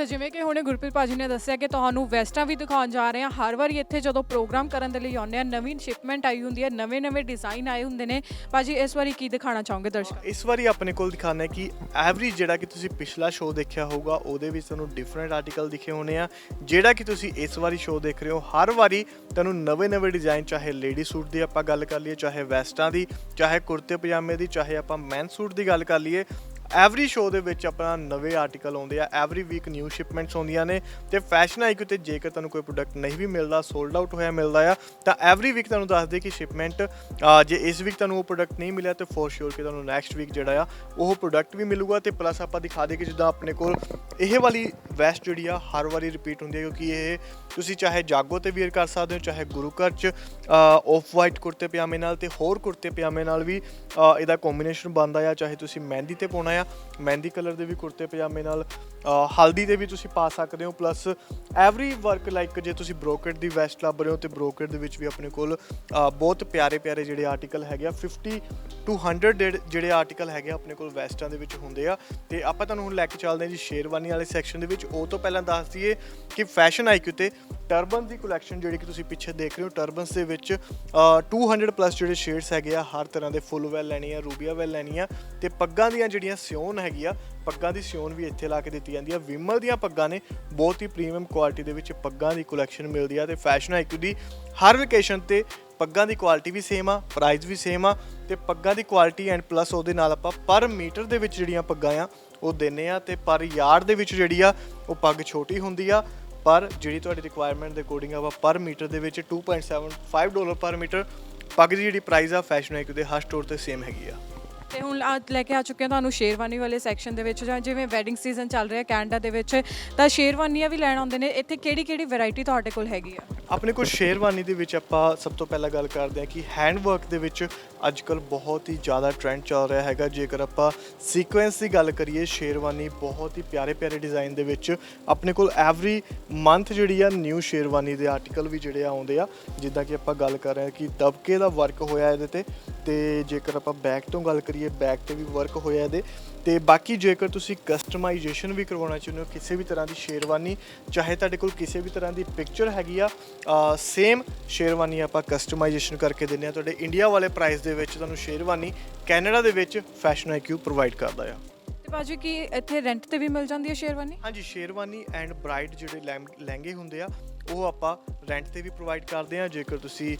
ਤੇ ਜਿਵੇਂ ਕਿ ਹੁਣੇ ਗੁਰਪ੍ਰੀਤ ਭਾਜੀ ਨੇ ਦੱਸਿਆ ਕਿ ਤੁਹਾਨੂੰ ਵੈਸਟਾਂ ਵੀ ਦਿਖਾਉਣ ਜਾ ਰਹੇ ਹਾਂ। ਹਰ ਵਾਰੀ ਇੱਥੇ ਜਦੋਂ ਪ੍ਰੋਗਰਾਮ ਕਰਨ ਦੇ ਲਈ ਆਉਂਦੇ ਆ ਨਵੀਂ ਸ਼ਿਪਮੈਂਟ ਆਈ ਹੁੰਦੀ ਹੈ ਨਵੇਂ-ਨਵੇਂ ਡਿਜ਼ਾਈਨ ਆਏ ਹੁੰਦੇ ਨੇ। ਭਾਜੀ, ਇਸ ਵਾਰੀ ਕੀ ਦਿਖਾਉਣਾ ਚਾਹੋਗੇ ਦਰਸ਼ਕਾਂ ਇਸ ਵਾਰੀ ਆਪਣੇ ਕੋਲ ਦਿਖਾਣਾ ਹੈ ਕਿ ਐਵਰੀ ਜਿਹੜਾ ਕਿ ਤੁਸੀਂ ਪਿਛਲਾ ਸ਼ੋਅ ਦੇਖਿਆ ਹੋਊਗਾ, ਉਹਦੇ ਵਿੱਚ ਤੁਹਾਨੂੰ ਡਿਫਰੈਂਟ ਆਰਟੀਕਲ ਦਿਖੇ ਹੋਣੇ ਆ। ਜਿਹੜਾ ਕਿ ਤੁਸੀਂ ਇਸ ਵਾਰੀ ਸ਼ੋਅ ਦੇਖ ਰਹੇ ਹੋ, ਹਰ ਵਾਰੀ ਤੁਹਾਨੂੰ ਨਵੇਂ-ਨਵੇਂ ਡਿਜ਼ਾਈਨ ਚਾਹੇ ਲੇਡੀ ਸੂਟ ਦੀ ਆਪਾਂ ਗੱਲ ਕਰ ਲਈਏ, ਚਾਹੇ ਵੈਸਟਾਂ ਦੀ, ਚਾਹੇ ਕੁੜਤੇ ਪਜਾਮੇ ਦੀ, ਚਾਹੇ ਆਪਾਂ ਮੈਨ ਸੂਟ ਦੀ ਗੱਲ ਕਰ ਲਈਏ ਐਵਰੀ ਸ਼ੋਅ ਦੇ ਵਿੱਚ ਆਪਣਾ ਨਵੇਂ ਆਰਟੀਕਲ ਆਉਂਦੇ ਆ ਐਵਰੀ ਵੀਕ ਨਿਊ ਸ਼ਿਪਮੈਂਟਸ ਆਉਂਦੀਆਂ ਨੇ ਤੇ ਫੈਸ਼ਨ ਆਈਕੂ ਤੇ ਜੇਕਰ ਤੁਹਾਨੂੰ ਕੋਈ ਪ੍ਰੋਡਕਟ ਨਹੀਂ ਵੀ ਮਿਲਦਾ ਸੋਲਡ ਆਊਟ ਹੋਇਆ ਮਿਲਦਾ ਆ, ਤਾਂ ਐਵਰੀ ਵੀਕ ਤੁਹਾਨੂੰ ਦੱਸਦੇ ਕਿ ਸ਼ਿਪਮੈਂਟ ਜੇ ਇਸ ਵੀਕ ਤੁਹਾਨੂੰ ਉਹ ਪ੍ਰੋਡਕਟ ਨਹੀਂ ਮਿਲਿਆ ਤੇ ਫੋਰ ਸ਼ੋਰ ਕਿ ਤੁਹਾਨੂੰ ਨੈਕਸਟ ਵੀਕ ਜਿਹੜਾ ਆ, ਉਹ ਪ੍ਰੋਡਕਟ ਵੀ ਮਿਲੂਗਾ ਤੇ ਪਲੱਸ ਆਪਾਂ ਦਿਖਾ ਦੇ ਕਿ ਜਿੱਦਾਂ ਆਪਣੇ ਕੋਲ ਇਹ ਵਾਲੀ ਵੈਸਟ ਜਿਹੜੀ ਆ, ਹਰ ਵਾਰੀ ਰਿਪੀਟ ਹੁੰਦੀ ਹੈ ਕਿਉਂਕਿ ਇਹ ਤੁਸੀਂ ਚਾਹੇ ਜਾਗੋ ਤੇ ਵੀਅਰ ਕਰ ਸਕਦੇ ਹੋ, ਚਾਹੇ ਗੁਰੂ ਘਰ ਚ ਆਫ ਵਾਈਟ ਕੁੜਤੇ ਪਜਾਮੇ ਨਾਲ ਤੇ ਹੋਰ ਕੁੜਤੇ ਪਜਾਮੇ ਨਾਲ ਵੀ ਇਹਦਾ ਕੰਬੀਨੇਸ਼ਨ ਬਣਦਾ ਆ, ਚਾਹੇ ਤੁਸੀਂ ਮਹਿੰਦੀ ਤੇ ਪਾਉਣਾ ਆ। ਮਹਿੰਦੀ ਕਲਰ ਦੇ ਵੀ ਕੁੜਤੇ ਪਜਾਮੇ ਨਾਲ ਹਲਦੀ ਦੇ ਵੀ ਤੁਸੀਂ ਪਾ ਸਕਦੇ ਹੋ ਪਲੱਸ ਐਵਰੀ ਵਰਕ ਲਾਈਕ ਜੇ ਤੁਸੀਂ ਬ੍ਰੋਕਟ ਦੀ ਵੈਸਟ ਲੱਭ ਰਹੇ ਹੋ ਤੇ ਬ੍ਰੋਕਟ ਦੇ ਵਿੱਚ ਵੀ ਆਪਣੇ ਕੋਲ ਬਹੁਤ ਪਿਆਰੇ ਪਿਆਰੇ ਜਿਹੜੇ ਆਰਟੀਕਲ ਹੈਗੇ ਆ 50 ਟੂ 100 ਜਿਹੜੇ- ਜਿਹੜੇ ਆਰਟੀਕਲ ਹੈਗੇ ਆ ਆਪਣੇ ਕੋਲ ਵੈਸਟਾਂ ਦੇ ਵਿੱਚ ਹੁੰਦੇ ਆ। ਤੇ ਆਪਾਂ ਤੁਹਾਨੂੰ ਹੁਣ ਲੈ ਕੇ ਚੱਲਦੇ ਹਾਂ ਜੀ ਸ਼ੇਰਵਾਨੀ ਵਾਲੇ ਸੈਕਸ਼ਨ ਦੇ ਵਿੱਚ। ਉਹ ਤੋਂ ਪਹਿਲਾਂ ਦੱਸ ਦਈਏ ਕਿ ਫੈਸ਼ਨ ਆਈਕਿਊ ਤੇ ਟਰਬਨ ਦੀ ਕਲੈਕਸ਼ਨ ਜਿਹੜੀ ਕਿ ਤੁਸੀਂ ਪਿੱਛੇ ਦੇਖ ਰਹੇ ਹੋ ਟਰਬਨਸ ਦੇ ਵਿੱਚ ਅ, 200 ਪਲੱਸ ਜਿਹੜੇ ਸ਼ੇਡਸ ਹੈਗੇ ਆ ਹਰ ਤਰ੍ਹਾਂ ਦੇ ਫੁੱਲ ਵੈਲ ਲੈਣੀ ਆ ਰੂਬੀਆ ਵੈਲ ਲੈਣੀ ਆ। ਤੇ ਪੱਗਾਂ ਦੀਆਂ ਜਿਹੜੀਆਂ ਸਿਉਣ ਹੈਗੀ ਆ ਪੱਗਾਂ ਦੀ ਸਿਉਣ ਵੀ ਇੱਥੇ ਲਾ ਕੇ ਦਿੱਤੀ ਜਾਂਦੀ ਆ। ਵਿਮਲ ਦੀਆਂ ਪੱਗਾਂ ਨੇ ਬਹੁਤ ਹੀ ਪ੍ਰੀਮੀਅਮ ਕੁਆਲਿਟੀ ਦੇ ਵਿੱਚ ਪੱਗਾਂ ਦੀ ਕਲੈਕਸ਼ਨ ਮਿਲਦੀ ਆ ਤੇ ਫੈਸ਼ਨ ਆਈਕਿਊ ਦੀ। ਹਰ ਲੋਕੇਸ਼ਨ ਤੇ ਪੱਗਾਂ ਦੀ ਕੁਆਲਿਟੀ ਵੀ ਸੇਮ ਆ ਪ੍ਰਾਈਸ ਵੀ ਸੇਮ ਆ ਤੇ ਪੱਗਾਂ ਦੀ ਕੁਆਲਿਟੀ ਐਂਡ ਪਲੱਸ ਉਹਦੇ ਨਾਲ ਆਪਾਂ ਪਰ ਮੀਟਰ ਦੇ ਵਿੱਚ ਜਿਹੜੀਆਂ ਪੱਗਾਂ ਆ, ਉਹ ਦਿੰਨੇ ਆ ਤੇ ਪਰ ਯਾਰਡ ਦੇ ਵਿੱਚ ਜਿਹੜੀ ਆ, ਉਹ ਪੱਗ ਛੋਟੀ ਹੁੰਦੀ ਆ। ਪਰ ਜਿਹੜੀ ਤੁਹਾਡੀ ਰਿਕੁਆਇਰਮੈਂਟ ਦੇ ਅਕੋਰਡਿੰਗ ਆਪਾਂ ਪਰ ਮੀਟਰ ਦੇ ਵਿੱਚ 2.75 ਡਾਲਰ ਪਰ ਮੀਟਰ ਪੱਗ ਦੀ ਜਿਹੜੀ ਪ੍ਰਾਈਸ ਆ ਫੈਸ਼ਨ ਆਈਕਿਊ ਦੇ ਹਰ ਸਟੋਰ ਤੇ ਸੇਮ ਹੈਗੀ ਆ। ਤੇ ਹੁਣ ਅੱਜ ਲੈ ਕੇ ਆ ਚੁੱਕੇ ਹਾਂ ਤੁਹਾਨੂੰ ਸ਼ੇਰਵਾਨੀ ਵਾਲੇ ਸੈਕਸ਼ਨ ਦੇ ਵਿੱਚ, ਜਾਂ ਜਿਵੇਂ ਵੈਡਿੰਗ ਸੀਜ਼ਨ ਚੱਲ ਰਿਹਾ ਕੈਨੇਡਾ ਦੇ ਵਿੱਚ, ਤਾਂ ਸ਼ੇਰਵਾਨੀਆਂ ਵੀ ਲੈਣ ਆਉਂਦੇ ਨੇ। ਇੱਥੇ ਕਿਹੜੀ ਕਿਹੜੀ ਵੈਰਾਈਟੀ ਤੁਹਾਡੇ ਕੋਲ ਹੈਗੀ ਆ? ਆਪਣੇ ਕੋਲ ਸ਼ੇਰਵਾਨੀ ਦੇ ਵਿੱਚ ਆਪਾਂ ਸਭ ਤੋਂ ਪਹਿਲਾਂ ਗੱਲ ਕਰਦੇ ਹਾਂ ਕਿ ਹੈਂਡ ਵਰਕ ਦੇ ਵਿੱਚ ਅੱਜ ਅੱਜਕੱਲ ਬਹੁਤ ਹੀ ਜ਼ਿਆਦਾ ਟ੍ਰੈਂਡ ਚੱਲ ਰਿਹਾ ਹੈਗਾ। ਜੇਕਰ ਆਪਾਂ ਸੀਕੁਐਂਸ ਦੀ ਗੱਲ ਕਰੀਏ, ਸ਼ੇਰਵਾਨੀ ਬਹੁਤ ਹੀ ਪਿਆਰੇ ਪਿਆਰੇ ਡਿਜ਼ਾਈਨ ਦੇ ਵਿੱਚ ਆਪਣੇ ਕੋਲ ਐਵਰੀ ਮੰਥ ਜਿਹੜੀ ਆ ਨਿਊ ਸ਼ੇਰਵਾਨੀ ਦੇ ਆਰਟੀਕਲ ਵੀ ਜਿਹੜੇ ਆਉਂਦੇ ਆ। ਜਿੱਦਾਂ ਕਿ ਆਪਾਂ ਗੱਲ ਕਰ ਰਹੇ ਹਾਂ ਕਿ ਦਬਕੇ ਦਾ ਵਰਕ ਹੋਇਆ ਇਹਦੇ ਤੇ ਤੇ ਜੇਕਰ ਆਪਾਂ ਬੈਕ ਤੋਂ ਗੱਲ ਕਰੀਏ ਬੈਕ ਤੇ ਵੀ ਵਰਕ ਹੋਇਆ ਇਹਦੇ। ਤੇ ਬਾਕੀ ਜੇਕਰ ਤੁਸੀਂ ਕਸਟਮਾਈਜੇਸ਼ਨ ਵੀ ਕਰਵਾਉਣਾ ਚਾਹੁੰਦੇ ਹੋ ਕਿਸੇ ਵੀ ਤਰ੍ਹਾਂ ਦੀ ਸ਼ੇਰਵਾਨੀ, ਚਾਹੇ ਤੁਹਾਡੇ ਕੋਲ ਕਿਸੇ ਵੀ ਤਰ੍ਹਾਂ ਦੀ ਪਿਕਚਰ ਹੈਗੀ ਆ ਸੇਮ ਸ਼ੇਰਵਾਨੀ ਆਪਾਂ ਕਸਟਮਾਈਜੇਸ਼ਨ ਕਰਕੇ ਦਿੰਦੇ ਆ ਤੁਹਾਡੇ ਇੰਡੀਆ ਵਾਲੇ ਪ੍ਰਾਈਸ ਦੇ ਵਿੱਚ ਤੁਹਾਨੂੰ ਸ਼ੇਰਵਾਨੀ ਕੈਨੇਡਾ ਦੇ ਵਿੱਚ ਫੈਸ਼ਨ ਆਈਕਿਊ ਪ੍ਰੋਵਾਈਡ ਕਰਦਾ ਆ। ਤੇ ਬਾਜੀ ਕੀ ਇੱਥੇ ਰੈਂਟ ਤੇ ਵੀ ਮਿਲ ਜਾਂਦੀ ਹੈ ਸ਼ੇਰਵਾਨੀ? ਹਾਂਜੀ ਸ਼ੇਰਵਾਨੀ ਐਂਡ ਬ੍ਰਾਈਡ ਜਿਹੜੇ ਲਹਿੰ- ਲਹਿੰਗੇ ਹੁੰਦੇ ਆ ਉਹ ਆਪਾਂ ਰੈਂਟ ਤੇ ਵੀ ਪ੍ਰੋਵਾਈਡ ਕਰਦੇ ਆ। ਜੇਕਰ ਤੁਸੀਂ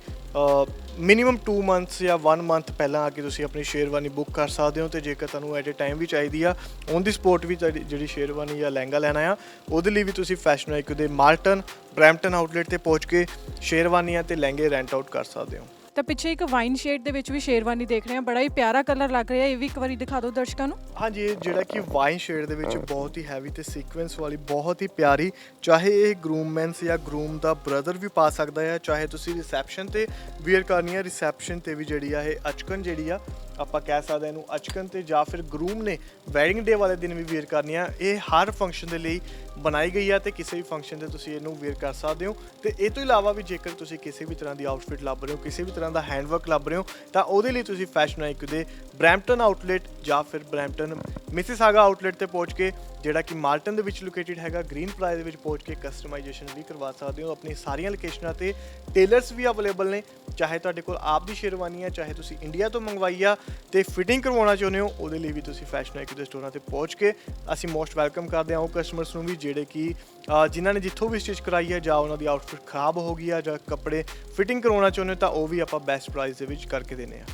ਮਿਨੀਮਮ 2 ਮੰਥਸ ਜਾਂ 1 ਮੰਥ ਪਹਿਲਾਂ ਆ ਕੇ ਤੁਸੀਂ ਆਪਣੀ ਸ਼ੇਰਵਾਨੀ ਬੁੱਕ ਕਰ ਸਕਦੇ ਹੋ ਤੇ ਜੇਕਰ ਤੁਹਾਨੂੰ ਐਟ ਅ ਟਾਈਮ ਵੀ ਚਾਹੀਦੀ ਆ ਔਨ ਦੀ ਸਪੋਟ ਵੀ ਜਿਹੜੀ ਸ਼ੇਰਵਾਨੀ ਜਾਂ ਲਹਿੰਗਾ ਲੈਣਾ ਆ ਉਹਦੇ ਲਈ ਵੀ ਤੁਸੀਂ ਫੈਸ਼ਨ ਆਈਕੂ ਦੇ ਮਾਰਟਨ ਬ੍ਰੈਂਪਟਨ ਆਊਟਲੈਟ ਤੇ ਪਹੁੰਚ ਕੇ ਸ਼ੇਰਵਾਨੀਆਂ ਤੇ ਲਹਿੰਗੇ ਰੈਂਟ ਆਊਟ ਕਰ ਸਕਦੇ ਹੋ। ਤਾਂ ਪਿੱਛੇ ਇੱਕ ਵਾਈਨ ਸ਼ੇਡ ਦੇ ਵਿੱਚ ਵੀ ਸ਼ੇਰਵਾਨੀ ਦੇਖ ਰਹੇ ਹਾਂ। ਬੜਾ ਹੀ ਪਿਆਰਾ ਕਲਰ ਲੱਗ ਰਿਹਾ, ਇਹ ਵੀ ਇੱਕ ਵਾਰੀ ਦਿਖਾ ਦਿਓ ਦਰਸ਼ਕਾਂ ਨੂੰ। ਹਾਂਜੀ, ਇਹ ਜਿਹੜਾ ਕਿ ਵਾਈਨ ਸ਼ੇਡ ਦੇ ਵਿੱਚ ਬਹੁਤ ਹੀ ਹੈਵੀ ਤੇ ਸੀਕੁਐਂਸ ਵਾਲੀ, ਬਹੁਤ ਹੀ ਪਿਆਰੀ, ਚਾਹੇ ਇਹ ਗਰੂਮਮੈਨਸ ਜਾਂ ਗਰੂਮ ਦਾ ਬ੍ਰਦਰ ਵੀ ਪਾ ਸਕਦਾ ਹੈ, ਚਾਹੇ ਤੁਸੀਂ ਰਿਸੈਪਸ਼ਨ ਤੇ ਵੀਅਰ ਕਰਨੀ ਹੈ ਰਿਸੈਪਸ਼ਨ ਤੇ ਵੀ ਜਿਹੜੀ ਆ ਇਹ ਅਚਕਨ ਜਿਹੜੀ ਆ ਆਪਾਂ ਕਹਿ ਸਕਦੇ ਹਾਂ ਇਹਨੂੰ ਅਚਕਨ ਤੇ ਜਾਂ ਫਿਰ ਗਰੂਮ ਨੇ ਵੈਡਿੰਗ ਡੇ ਵਾਲੇ ਦਿਨ ਵੀ ਵੇਅਰ ਕਰਨੀ ਆ ਇਹ ਹਰ ਫੰਕਸ਼ਨ ਦੇ ਲਈ ਬਣਾਈ ਗਈ ਆ ਤੇ ਕਿਸੇ ਵੀ ਫੰਕਸ਼ਨ ਤੇ ਤੁਸੀਂ ਇਹਨੂੰ ਵੀਅਰ ਕਰ ਸਕਦੇ ਹੋ। ਤੇ ਇਹ ਤੋਂ ਇਲਾਵਾ ਵੀ ਜੇਕਰ ਤੁਸੀਂ ਕਿਸੇ ਵੀ ਤਰ੍ਹਾਂ ਦੀ ਆਊਟਫਿਟ ਲੱਭ ਰਹੇ ਹੋ, ਕਿਸੇ ਵੀ ਤਰ੍ਹਾਂ ਦਾ ਹੈਂਡਵਰਕ ਲੱਭ ਰਹੇ ਹੋ, ਤਾਂ ਉਹਦੇ ਲਈ ਤੁਸੀਂ ਫੈਸ਼ਨ ਆਈਕ ਦੇ ਬ੍ਰੈਂਪਟਨ ਆਊਟਲੈਟ ਜਾਂ ਫਿਰ ਬ੍ਰੈਂਪਟਨ ਮਿਸਿਸਾਗਾ ਆਊਟਲੈਟ ਤੇ ਪਹੁੰਚ ਕੇ, ਜਿਹੜਾ ਕਿ ਮਾਲਟਨ ਦੇ ਵਿੱਚ ਲੋਕੇਟਿਡ ਹੈਗਾ, ਗ੍ਰੀਨ ਪਲਾਜ਼ਾ ਦੇ ਵਿੱਚ ਪਹੁੰਚ ਕੇ ਕਸਟਮਾਈਜੇਸ਼ਨ ਵੀ ਕਰਵਾ ਸਕਦੇ ਹੋ। ਆਪਣੀ ਸਾਰੀਆਂ ਲੋਕੇਸ਼ਨਾਂ ਤੇ ਟੇਲਰਸ ਵੀ ਅਵੇਲੇਬਲ ਨੇ। ਚਾਹੇ ਤੁਹਾਡੇ ਕੋਲ ਆਪ ਦੀ ਸ਼ੇਰਵਾਨੀ ਹੈ ਚਾਹੇ ਤੁਸੀਂ ਇੰਡੀਆ ਤੋਂ ਮੰਗਵਾਈ ਆ ਤੇ ਫਿਟਿੰਗ ਕਰਵਾਉਣਾ ਚਾਹੁੰਦੇ ਹੋ, ਉਹਦੇ ਲਈ ਵੀ ਤੁਸੀਂ ਫੈਸ਼ਨ ਆਈਕ ਦੇ ਸਟੋਰਾਂ ਤੇ ਪਹੁੰਚ ਕੇ ਅਸੀਂ ਮੋਸਟ ਵੈਲਕਮ ਕਰਦੇ ਹਾਂ ਉਹ ਕਸਟਮਰਸ ਨੂੰ ਵੀ, ਜਿਹੜੇ ਕਿ ਜਿਨ੍ਹਾਂ ਨੇ ਜਿੱਥੋਂ ਵੀ ਸਟਿਚ ਕਰਾਈ ਹੈ ਜਾਂ ਉਹਨਾਂ ਦੀ ਆਊਟਫਿਟ ਖਰਾਬ ਹੋ ਗਈ ਆ ਜਾਂ ਕੱਪੜੇ ਫਿਟਿੰਗ ਕਰਵਾਉਣਾ ਚਾਹੁੰਦੇ ਹੋ, ਤਾਂ ਉਹ ਵੀ ਆਪਾਂ ਬੈਸਟ ਪ੍ਰਾਈਸ ਦੇ ਵਿੱਚ ਕਰਕੇ ਦਿੰਦੇ ਆ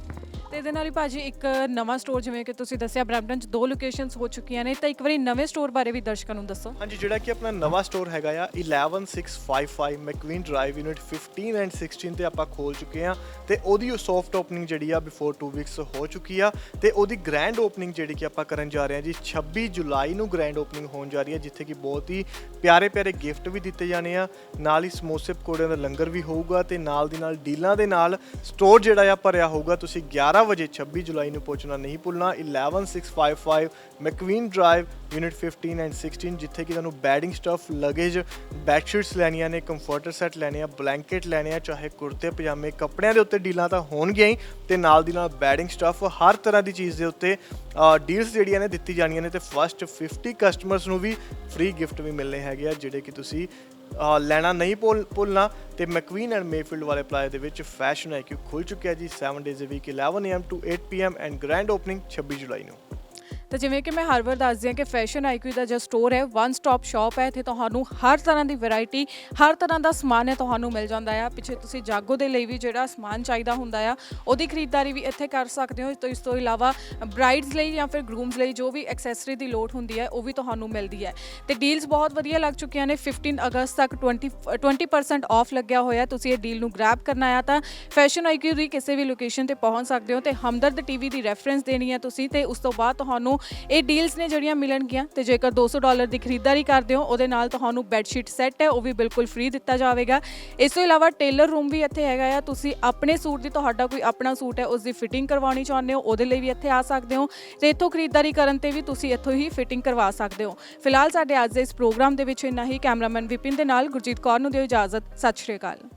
ਤੇ ਇਹਦੇ ਨਾਲ ਹੀ ਭਾਜੀ ਇੱਕ ਨਵਾਂ ਸਟੋਰ ਜਿਵੇਂ ਕਿ ਤੁਸੀਂ ਦੱਸਿਆ ਬ੍ਰੈਂਪਟਨ 'ਚ ਦੋ ਲੋਕੇਸ਼ਨਸ ਹੋ ਚੁੱਕੀਆਂ ਨੇ, ਤਾਂ ਇੱਕ ਵਾਰੀ ਨਵੇਂ ਸਟੋਰ ਬਾਰੇ ਵੀ ਦਰਸ਼ਕਾਂ ਨੂੰ ਦੱਸੋ। ਹਾਂਜੀ, ਜਿਹੜਾ ਕਿ ਆਪਣਾ ਨਵਾਂ ਸਟੋਰ ਹੈਗਾ ਆ 11655 ਮੈਕਵੀਨ ਡਰਾਈਵ ਯੂਨਿਟ 15 ਐਂਡ 16 ਤੇ ਆਪਾਂ ਖੋਲ ਚੁੱਕੇ ਆ ਤੇ ਉਹਦੀ ਸੌਫਟ ਓਪਨਿੰਗ ਜਿਹੜੀ ਆ ਬਿਫੋਰ 2 ਵੀਕਸ ਹੋ ਚੁੱਕੀ ਆ ਤੇ ਉਹਦੀ ਗ੍ਰੈਂਡ ਓਪਨਿੰਗ ਜਿਹੜੀ ਕਿ ਆਪਾਂ ਕਰਨ ਜਾ ਰਹੇ ਹਾਂ ਜੀ 26 ਜੁਲਾਈ ਨੂੰ ਗ੍ਰੈਂਡ ਓਪਨਿੰਗ ਹੋਣ ਜਾ ਰਹੀ ਹੈ, ਜਿੱਥੇ ਕਿ ਬਹੁਤ ਹੀ ਪਿਆਰੇ ਪਿਆਰੇ ਗਿਫਟ ਵੀ ਦਿੱਤੇ ਜਾਣੇ ਆ। ਨਾਲ ਹੀ ਸਮੋਸੇ ਪਕੌੜਿਆਂ ਦਾ ਲੰਗਰ ਵੀ ਹੋਊਗਾ ਤੇ ਨਾਲ ਦੀ ਨਾਲ ਡੀਲਾਂ ਦੇ ਨਾਲ ਸਟੋਰ ਜਿਹੜਾ ਆ ਭਰਿਆ ਹੋਊਗਾ, ਤੁਸੀਂ 11 ਵਜੇ 26 ਜੁਲਾਈ ਨੂੰ ਪਹੁੰਚਣਾ ਨਹੀਂ ਭੁੱਲਣਾ 11655 ਮੈਕਵੀਨ ਡਰਾਈਵ, ਯੂਨਿਟ 15 ਐਂਡ 16 ਜਿੱਥੇ ਕਿ ਤੁਹਾਨੂੰ bedding stuff, luggage bed sheets ਲੈਣੀਆਂ ਨੇ, ਕੰਫਰਟਰ ਸੈੱਟ ਲੈਣੇ ਆ, ਬਲੈਂਕਟ ਲੈਣੇ ਆ, ਚਾਹੇ ਕੁੜਤੇ, ਪਜਾਮੇ, ਕੱਪੜਿਆਂ ਦੇ ਉੱਤੇ ਡੀਲਾਂ ਤਾਂ ਹੋਣਗੀਆਂ ਹੀ, ਤੇ ਨਾਲ ਦੀ ਨਾਲ ਬੈਡਿੰਗ ਸਟਫ ਹਰ ਤਰ੍ਹਾਂ ਦੀ ਚੀਜ਼ ਦੇ ਉੱਤੇ ਡੀਲਸ ਜਿਹੜੀਆਂ ਨੇ ਦਿੱਤੀ ਜਾਣੀਆਂ ਨੇ, ਤੇ ਫਸਟ 50 ਕਸਟਮਰਸ ਨੂੰ ਵੀ ਫ੍ਰੀ ਗਿਫਟ ਵੀ ਮਿਲਨੇ ਹੈਗੇ ਆ, ਜਿਹੜੇ ਕਿ ਤੁਸੀਂ ਲੈਣਾ ਨਹੀਂ ਭੁੱਲ ਭੁੱਲਣਾ ਤੇ ਮੈਕਵੀਨ ਐਂਡ ਮੇਫੀਲਡ ਵਾਲੇ ਪਲਾਜ਼ਾ ਦੇ ਵਿੱਚ ਫੈਸ਼ਨ ਆਈਕਿਊ ਖੁੱਲ ਚੁੱਕਿਆ ਜੀ 7 days a week 11 am to 8 pm and grand opening 26 ਜੁਲਾਈ ਨੂੰ। ਤਾਂ ਜਿਵੇਂ ਕਿ ਮੈਂ ਹਰ ਵਾਰ ਦੱਸਦੀ ਹਾਂ ਕਿ ਫੈਸ਼ਨ ਆਈਕਿਊ ਦਾ ਜੋ ਸਟੋਰ ਹੈ ਵਨ ਸਟਾਪ ਸ਼ਾਪ ਹੈ, ਇੱਥੇ ਤੁਹਾਨੂੰ ਹਰ ਤਰ੍ਹਾਂ ਦੀ ਵੈਰਾਈਟੀ ਹਰ ਤਰ੍ਹਾਂ ਦਾ ਸਮਾਨ ਹੈ ਤੁਹਾਨੂੰ ਮਿਲ ਜਾਂਦਾ ਆ। ਪਿੱਛੇ ਤੁਸੀਂ ਜਾਗੋ ਦੇ ਲਈ ਵੀ ਜਿਹੜਾ ਸਮਾਨ ਚਾਹੀਦਾ ਹੁੰਦਾ ਆ, ਉਹਦੀ ਖਰੀਦਦਾਰੀ ਵੀ ਇੱਥੇ ਕਰ ਸਕਦੇ ਹੋ। ਤੋਂ ਇਸ ਤੋਂ ਇਲਾਵਾ ਬ੍ਰਾਈਡਸ ਲਈ ਜਾਂ ਫਿਰ ਗਰੂਮਸ ਲਈ ਜੋ ਵੀ ਐਕਸੈਸਰੀ ਦੀ ਲੋੜ ਹੁੰਦੀ ਹੈ, ਉਹ ਵੀ ਤੁਹਾਨੂੰ ਮਿਲਦੀ ਹੈ। ਤੇ ਡੀਲਸ ਬਹੁਤ ਵਧੀਆ ਲੱਗ ਚੁੱਕੀਆਂ ਨੇ 15 ਅਗਸਤ ਤੱਕ 20 20% ਆਫ ਲੱਗਿਆ ਹੋਇਆ। ਤੁਸੀਂ ਇਹ ਡੀਲ ਨੂੰ ਗ੍ਰੈਬ ਕਰਨਾ ਆ ਤਾਂ ਫੈਸ਼ਨ ਆਈਕਿਊ ਦੀ ਕਿਸੇ ਵੀ ਲੋਕੇਸ਼ਨ ਤੇ ਪਹੁੰਚ ਸਕਦੇ ਹੋ ਤੇ ਹਮਦਰਦ ਟੀਵੀ ਦੀ ਰੈਫਰੈਂਸ ਦੇਣੀ ਹੈ ਤੁਸੀਂ ਤੇ ਉਸ ਤੋਂ ਬਾਅਦ ਤੁਹਾਨੂੰ ਤੁਹਾਨੂੰ ਇਹ ਡੀਲਸ ਨੇ ਜਿਹੜੀਆਂ ਮਿਲਣਗੀਆਂ ਤੇ ਜੇਕਰ 200 ਡਾਲਰ ਦੀ ਖਰੀਦਦਾਰੀ ਕਰਦੇ ਹੋ, ਉਹਦੇ ਨਾਲ ਤੁਹਾਨੂੰ ਬੈੱਡ ਸ਼ੀਟ ਸੈੱਟ ਹੈ, ਉਹ ਵੀ ਬਿਲਕੁਲ ਫ੍ਰੀ ਦਿੱਤਾ ਜਾਵੇਗਾ। ਇਸ ਤੋਂ ਇਲਾਵਾ ਟੇਲਰ ਰੂਮ ਵੀ ਇੱਥੇ ਹੈਗਾ ਆ। ਤੁਸੀਂ ਆਪਣੇ ਸੂਟ ਦੀ ਤੁਹਾਡਾ ਕੋਈ ਆਪਣਾ ਸੂਟ ਹੈ ਉਸ ਦੀ ਫਿਟਿੰਗ ਕਰਵਾਉਣੀ ਚਾਹੁੰਦੇ ਹੋ, ਉਹਦੇ ਲਈ ਵੀ ਇੱਥੇ ਆ ਸਕਦੇ ਹੋ। ਤੇ ਇੱਥੋਂ ਖਰੀਦਦਾਰੀ ਕਰਨ ਤੇ ਵੀ ਤੁਸੀਂ ਇੱਥੋਂ ਹੀ ਫਿਟਿੰਗ ਕਰਵਾ ਸਕਦੇ ਹੋ। ਫਿਲਹਾਲ ਸਾਡੇ ਅੱਜ ਦੇ ਇਸ ਪ੍ਰੋਗਰਾਮ ਦੇ ਵਿੱਚ ਇੰਨਾ ਹੀ। ਕੈਮਰਾਮੈਨ ਵਿਪਿਨ ਦੇ ਨਾਲ ਗੁਰਜੀਤ ਕੌਰ ਨੂੰ ਦਿਓ ਇਜਾਜ਼ਤ। ਸਤਿ ਸ਼੍ਰੀ ਅਕਾਲ।